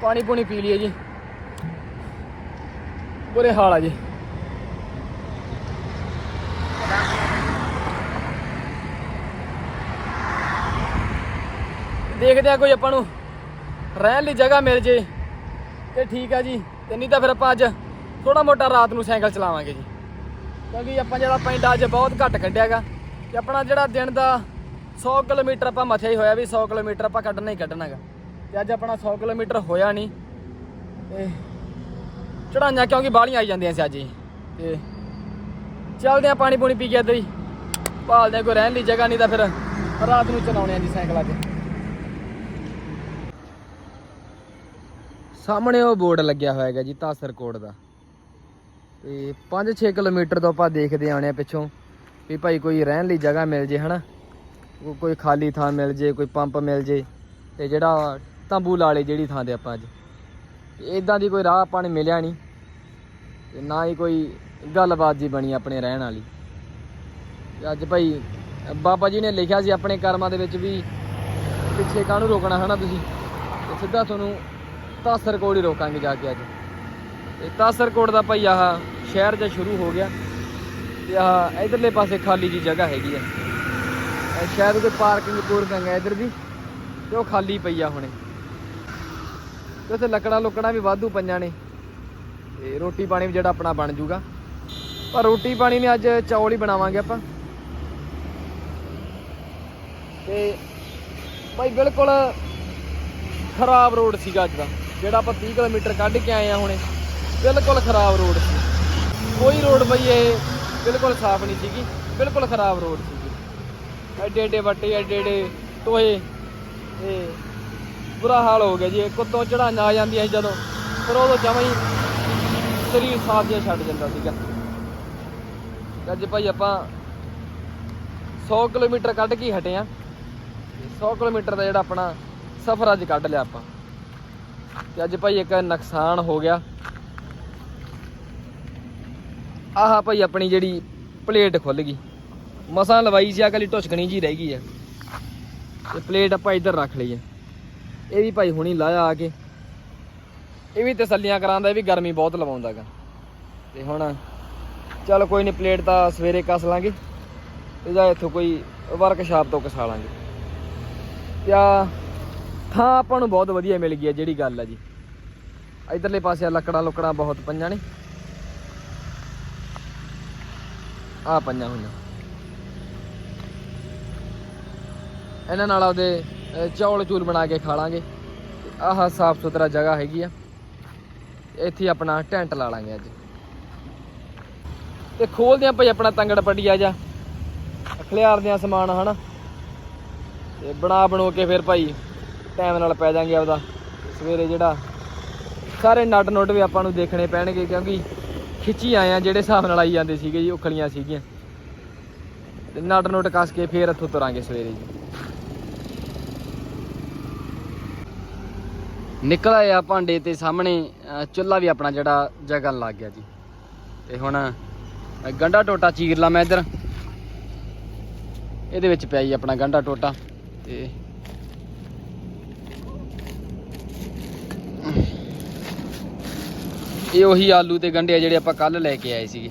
ਪਾਣੀ ਪੂਣੀ ਪੀ ਲਈਏ ਜੀ। ਬੁਰੇ ਹਾਲ ਆ ਜੀ। ਦੇਖਦੇ ਆ ਕੋਈ ਆਪਾਂ ਨੂੰ ਰਹਿਣ ਲਈ ਜਗ੍ਹਾ ਮਿਲ ਜੇ ਤੇ ਠੀਕ ਆ ਜੀ। ਤੇ ਨਹੀਂ ਤਾਂ ਫਿਰ ਆਪਾਂ ਅੱਜ ਥੋੜਾ ਮੋਟਾ ਰਾਤ ਨੂੰ ਸਾਈਕਲ ਚਲਾਵਾਂਗੇ ਜੀ। ਕਿਉਂਕਿ ਆਪਾਂ ਜਿਹੜਾ ਪਿੰਡ ਅੱਜ ਬਹੁਤ ਘੱਟ ਕੱਢਿਆਗਾ ਤੇ ਆਪਣਾ ਜਿਹੜਾ ਦਿਨ ਦਾ 100 ਕਿਲੋਮੀਟਰ ਆਪਾਂ ਮੱਥੇ ਹੀ ਹੋਇਆ ਵੀ 100 ਕਿਲੋਮੀਟਰ ਆਪਾਂ ਕੱਢਣਾ ਹੀ ਕੱਢਣਾਗਾ ਤੇ ਅੱਜ ਆਪਣਾ 100 ਕਿਲੋਮੀਟਰ ਹੋਇਆ ਨਹੀਂ। ਤੇ ਚੜਾਈਆਂ ਕਿਉਂਕਿ ਬਾਹਲੀਆਂ ਆਈ ਜਾਂਦੀਆਂ ਸੀ ਅੱਜ ਹੀ। ਤੇ ਚੱਲਦੇ ਆ ਪਾਣੀ ਪੂਣੀ ਪੀ ਕੇ ਇੱਧਰ ਹੀ। ਭਾਲਦੇ ਆ ਕੋਈ ਰਹਿਣ ਲਈ ਜਗ੍ਹਾ ਨਹੀਂ ਤਾਂ ਫਿਰ ਰਾਤ ਨੂੰ ਚਲਾਉਣੇ ਆ ਜੀ ਸਾਈਕਲ ਅੱਜ ਸਾਹਮਣੇ ਉਹ ਬੋਰਡ ਲੱਗਿਆ ਹੋਇਆ ਹੈਗਾ ਜੀ ਤਾਸਰਕੋਟ ਦਾ। ਤੇ 5-6 ਕਿਲੋਮੀਟਰ ਤੋਂ ਆਪਾਂ ਦੇਖਦੇ ਆਉਣੇ ਆ ਪਿੱਛੋਂ ਵੀ ਭਾਈ ਕੋਈ ਰਹਿਣ ਲਈ ਜਗ੍ਹਾ ਮਿਲ ਜੇ, ਹਨਾ? ਕੋ- ਕੋਈ ਖਾਲੀ ਥਾਂ ਮਿਲ ਜੇ, ਕੋਈ ਪੰਪ ਮਿਲ ਜੇ, ਤੇ ਜਿਹੜਾ ਤੰਬੂ ਲਾ ਲੇ ਜਿਹੜੀ ਥਾਂ ਤੇ ਆਪਾਂ ਅੱਜ। ਇਦਾਂ ਦੀ ਕੋਈ ਰਾਹ ਆਪਾਂ ਨੂੰ ਮਿਲਿਆ ਨਹੀਂ ਤੇ ਨਾ ਹੀ ਕੋਈ ਗੱਲਬਾਤ ਜੀ ਬਣੀ ਆਪਣੇ ਰਹਿਣ ਵਾਲੀ। ਤੇ ਅੱਜ ਭਾਈ ਬਾਬਾ ਜੀ ਨੇ ਲਿਖਿਆ ਸੀ ਆਪਣੇ ਕਰਮਾਂ ਦੇ ਵਿੱਚ ਵੀ ਪਿੱਛੇ ਕਾਹਨੂੰ ਰੋਕਣਾ ਹਨਾ ਤੁਸੀਂ? ਤੇ ਸਿੱਧਾ ਤੁਹਾਨੂੰ ਤਾਸਰਕੋਟ ਹੀ ਰੋਕਾਂਗੇ ਜਾ ਕੇ ਅੱਜ। ਤੇ ਤਾਸਰਕੋਟ ਦਾ ਭਾਈ ਆਹ ਸ਼ਹਿਰ ਜਿਹਾ ਸ਼ੁਰੂ ਹੋ ਗਿਆ ਤੇ ਆਹ ਇਧਰਲੇ ਪਾਸੇ ਖਾਲੀ ਜੀ ਜਗ੍ਹਾ ਹੈਗੀ ਆ। ਇਹ ਸ਼ਾਇਦ ਕੋਈ ਪਾਰਕਿੰਗ ਪੂਰਕਿੰਗ ਹੈ ਇਧਰ ਦੀ, ਤੇ ਉਹ ਖਾਲੀ ਪਈ ਆ ਹੁਣੇ। ਤੇ ਉੱਥੇ ਲੱਕੜਾਂ ਲੁੱਕੜਾਂ ਵੀ ਵਾਧੂ ਪਈਆਂ ਨੇ। ਤੇ ਰੋਟੀ ਪਾਣੀ ਵੀ ਜਿਹੜਾ ਆਪਣਾ ਬਣ ਜੂਗਾ। ਪਰ ਰੋਟੀ ਪਾਣੀ ਨੇ ਅੱਜ ਚੌਲ ਹੀ ਬਣਾਵਾਂਗੇ ਆਪਾਂ। ਤੇ ਭਾਈ ਬਿਲਕੁਲ ਖਰਾਬ ਰੋਡ ਸੀਗਾ ਅੱਜ ਦਾ। ਜਿਹੜਾ ਆਪਾਂ 30 ਕਿਲੋਮੀਟਰ ਕੱਢ ਕੇ ਆਏ ਆ ਹੁਣੇ, ਬਿਲਕੁਲ ਖਰਾਬ ਰੋਡ ਸੀ। ਕੋਈ ਰੋਡ ਬਈ ਇਹ ਬਿਲਕੁਲ ਸਾਫ਼ ਨਹੀਂ ਸੀਗੀ, ਬਿਲਕੁਲ ਖਰਾਬ ਰੋਡ ਸੀਗੀ। ਐਡੇ ਐਡੇ ਵੱਟੇ ਐਡੇ ਐਡੇ ਟੋਏ, ਤੇ ਬੁਰਾ ਹਾਲ ਹੋ ਗਿਆ ਜੀ। ਕੁੱਤੋਂ ਉੱਤੋਂ ਆ ਜਾਂਦੀਆਂ ਸੀ ਜਦੋਂ। ਫਿਰ ਉਦੋਂ ਜਮਾਂ ਹੀ ਸਰੀਰ ਸਾਥ ਜਿਹਾ ਛੱਡ ਜਾਂਦਾ ਸੀਗਾ। ਤੇ ਅੱਜ ਭਾਈ ਆਪਾਂ 100 ਕਿਲੋਮੀਟਰ ਕੱਢ ਕੇ ਹੀ ਹਟੇ ਆ। 100 ਕਿਲੋਮੀਟਰ ਦਾ ਜਿਹੜਾ ਆਪਣਾ ਸਫ਼ਰ ਅੱਜ ਕੱਢ ਲਿਆ ਆਪਾਂ। ਤੇ ਅੱਜ ਭਾਈ ਇੱਕ ਨੁਕਸਾਨ ਹੋ ਗਿਆ। ਆਹ ਭਾਈ ਆਪਣੀ ਜਿਹੜੀ ਪਲੇਟ ਖੁੱਲ ਗਈ। ਮਸਾਂ ਲਵਾਈ ਸੀ ਆ ਕਲੀ ਟੁਸਕਣੀ ਜੀ ਰਹਿ ਗਈ ਆ। ਤੇ ਪਲੇਟ ਆਪਾਂ ਇੱਧਰ ਰੱਖ ਲਈ ਆ। ਇਹ ਵੀ ਭਾਈ ਹੁਣੀ ਲਾਇਆ ਆ ਕੇ। ਇਹ ਵੀ ਤਸੱਲੀਆਂ ਕਰਾਂਦਾ, ਇਹ ਵੀ ਗਰਮੀ ਬਹੁਤ ਲਵਾਉਂਦਾਗਾ ਤੇ ਹੁਣ ਚੱਲ ਕੋਈ ਨਹੀਂ ਪਲੇਟ ਤਾਂ ਸਵੇਰੇ ਕਸ ਲਾਂਗੇ। ਤੇ ਜਾਂ ਇੱਥੋਂ ਕੋਈ ਵਰਕਸ਼ਾਪ ਤੋਂ ਕਸਾ ਲਾਂਗੇ। ਤੇ ਆ ਥਾਂ ਆਪਾਂ ਨੂੰ ਬਹੁਤ ਵਧੀਆ ਮਿਲ ਗਈ ਹੈ ਜਿਹੜੀ ਗੱਲ ਹੈ ਜੀ। ਇਧਰਲੇ ਪਾਸੇ ਆ, ਲੱਕੜਾਂ ਲੁੱਕੜਾਂ ਬਹੁਤ ਪਈਆਂ ਨੇ। ਆ ਪਈਆਂ ਹੋਈਆਂ। ਇਹਨਾਂ ਨਾਲ ਉਹਦੇ ਚੌਲ ਚੂਲ ਬਣਾ ਕੇ ਖਾ ਲਾਂਗੇ ਆਹ ਸਾਫ਼ ਸੁਥਰਾ ਜਗ੍ਹਾ ਹੈਗੀ ਆ। ਇੱਥੇ ਆਪਣਾ ਟੈਂਟ ਲਾ ਲਾਂਗੇ ਅੱਜ। ਤੇ ਖੋਲਦੇ ਆਂ ਭਾਈ ਆਪਣਾ ਤੰਗੜ ਪੱਟੀਆ ਜਾ ਖਲਿਆਰਦੇ ਆਂ ਸਮਾਨ, ਹਨਾ? ਤੇ ਬਣਾ ਬਣੋ ਕੇ ਫਿਰ ਭਾਈ ਟਾਈਮ ਨਾਲ ਪੈ ਜਾਾਂਗੇ ਆਪਦਾ। ਸਵੇਰੇ ਜਿਹੜਾ ਸਾਰੇ ਨਟ ਨੁੱਟ ਵੀ ਆਪਾਂ ਨੂੰ ਦੇਖਣੇ ਪੈਣਗੇ ਕਿਉਂਕਿ ਖਿੱਚੀ ਆਏ ਆ ਜਿਹੜੇ ਹਿਸਾਬ ਨਾਲ ਆਈ ਜਾਂਦੇ ਸੀਗੇ ਜੀ, ਉਖਲੀਆਂ ਸੀਗੀਆਂ। ਤੇ ਨਟ ਨੁੱਟ ਕੱਸ ਕੇ ਫੇਰ ਇੱਥੋਂ ਤੁਰਾਂਗੇ ਸਵੇਰੇ ਜੀ। ਨਿਕਲ ਆਇਆ ਭਾਂਡੇ ਤੇ ਸਾਹਮਣੇ ਚੁੱਲ੍ਹਾ ਵੀ ਆਪਣਾ ਜਿਹੜਾ ਜਗਨ ਲੱਗ ਗਿਆ ਜੀ। ਤੇ ਹੁਣ ਅਹ, ਗੰਢਾ ਟੋਟਾ ਚੀਰ ਲਾ ਮੈਂ ਇੱਧਰ। ਇਹਦੇ ਵਿੱਚ ਪਿਆ ਜੀ ਆਪਣਾ ਗੰਢਾ ਟੋਟਾ ਤੇ ਇਹ ਉਹੀ ਆਲੂ ਤੇ ਗੰਢੇ ਆ ਜਿਹੜੇ ਆਪਾਂ ਕੱਲ ਲੈ ਕੇ ਆਏ ਸੀਗੇ।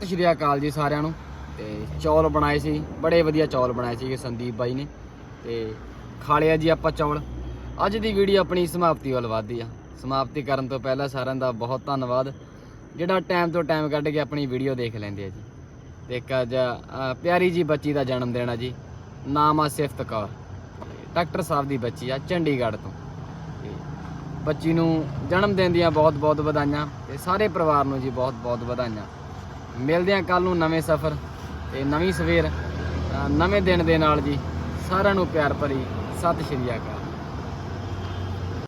ਸਤਿ ਸ਼੍ਰੀ ਅਕਾਲ ਜੀ ਸਾਰਿਆਂ ਨੂੰ। ਤੇ ਚੌਲ ਬਣਾਏ ਸੀ, ਬੜੇ ਵਧੀਆ ਚੌਲ ਬਣਾਏ ਸੀਗੇ ਸੰਦੀਪ ਬਾਈ ਨੇ। ਤੇ ਖਾ ਲਿਆ ਜੀ ਆਪਾਂ ਚੌਲ। ਅੱਜ ਦੀ ਵੀਡੀਓ ਆਪਣੀ ਸਮਾਪਤੀ ਵੱਲ ਵਧਦੀ ਆ। ਸਮਾਪਤੀ ਕਰਨ ਤੋਂ ਪਹਿਲਾਂ ਸਾਰਿਆਂ ਦਾ ਬਹੁਤ ਧੰਨਵਾਦ। ਜਿਹੜਾ ਟਾਈਮ ਤੋਂ ਟਾਈਮ ਕੱਢ ਕੇ ਆਪਣੀ ਵੀਡੀਓ ਦੇਖ ਲੈਂਦੇ ਆ ਜੀ। ਤੇ ਇੱਕ ਅੱਜ ਪਿਆਰੀ ਜੀ ਬੱਚੀ ਦਾ ਜਨਮ ਦਿਨ ਆ ਜੀ। ਨਾਮ ਆ ਸਿਫਤ ਕੌਰ। ਡਾਕਟਰ ਸਾਹਿਬ ਦੀ ਬੱਚੀ ਆ ਚੰਡੀਗੜ੍ਹ ਤੋਂ। ਬੱਚੀ ਨੂੰ ਜਨਮ ਦਿਨ ਦੀਆਂ ਬਹੁਤ ਬਹੁਤ ਵਧਾਈਆਂ। ਤੇ ਸਾਰੇ ਪਰਿਵਾਰ ਨੂੰ ਜੀ ਬਹੁਤ ਬਹੁਤ ਵਧਾਈਆਂ। ਮਿਲਦੇ ਹਾਂ ਕੱਲ ਨੂੰ ਨਵੇਂ ਸਫ਼ਰ ਤੇ ਨਵੀਂ ਸਵੇਰ ਨਵੇਂ ਦਿਨ ਦੇ ਨਾਲ ਜੀ, ਸਾਰਿਆਂ ਨੂੰ ਪਿਆਰ ਭਰੀ ਸਤਿ ਸ਼੍ਰੀ ਅਕਾਲ।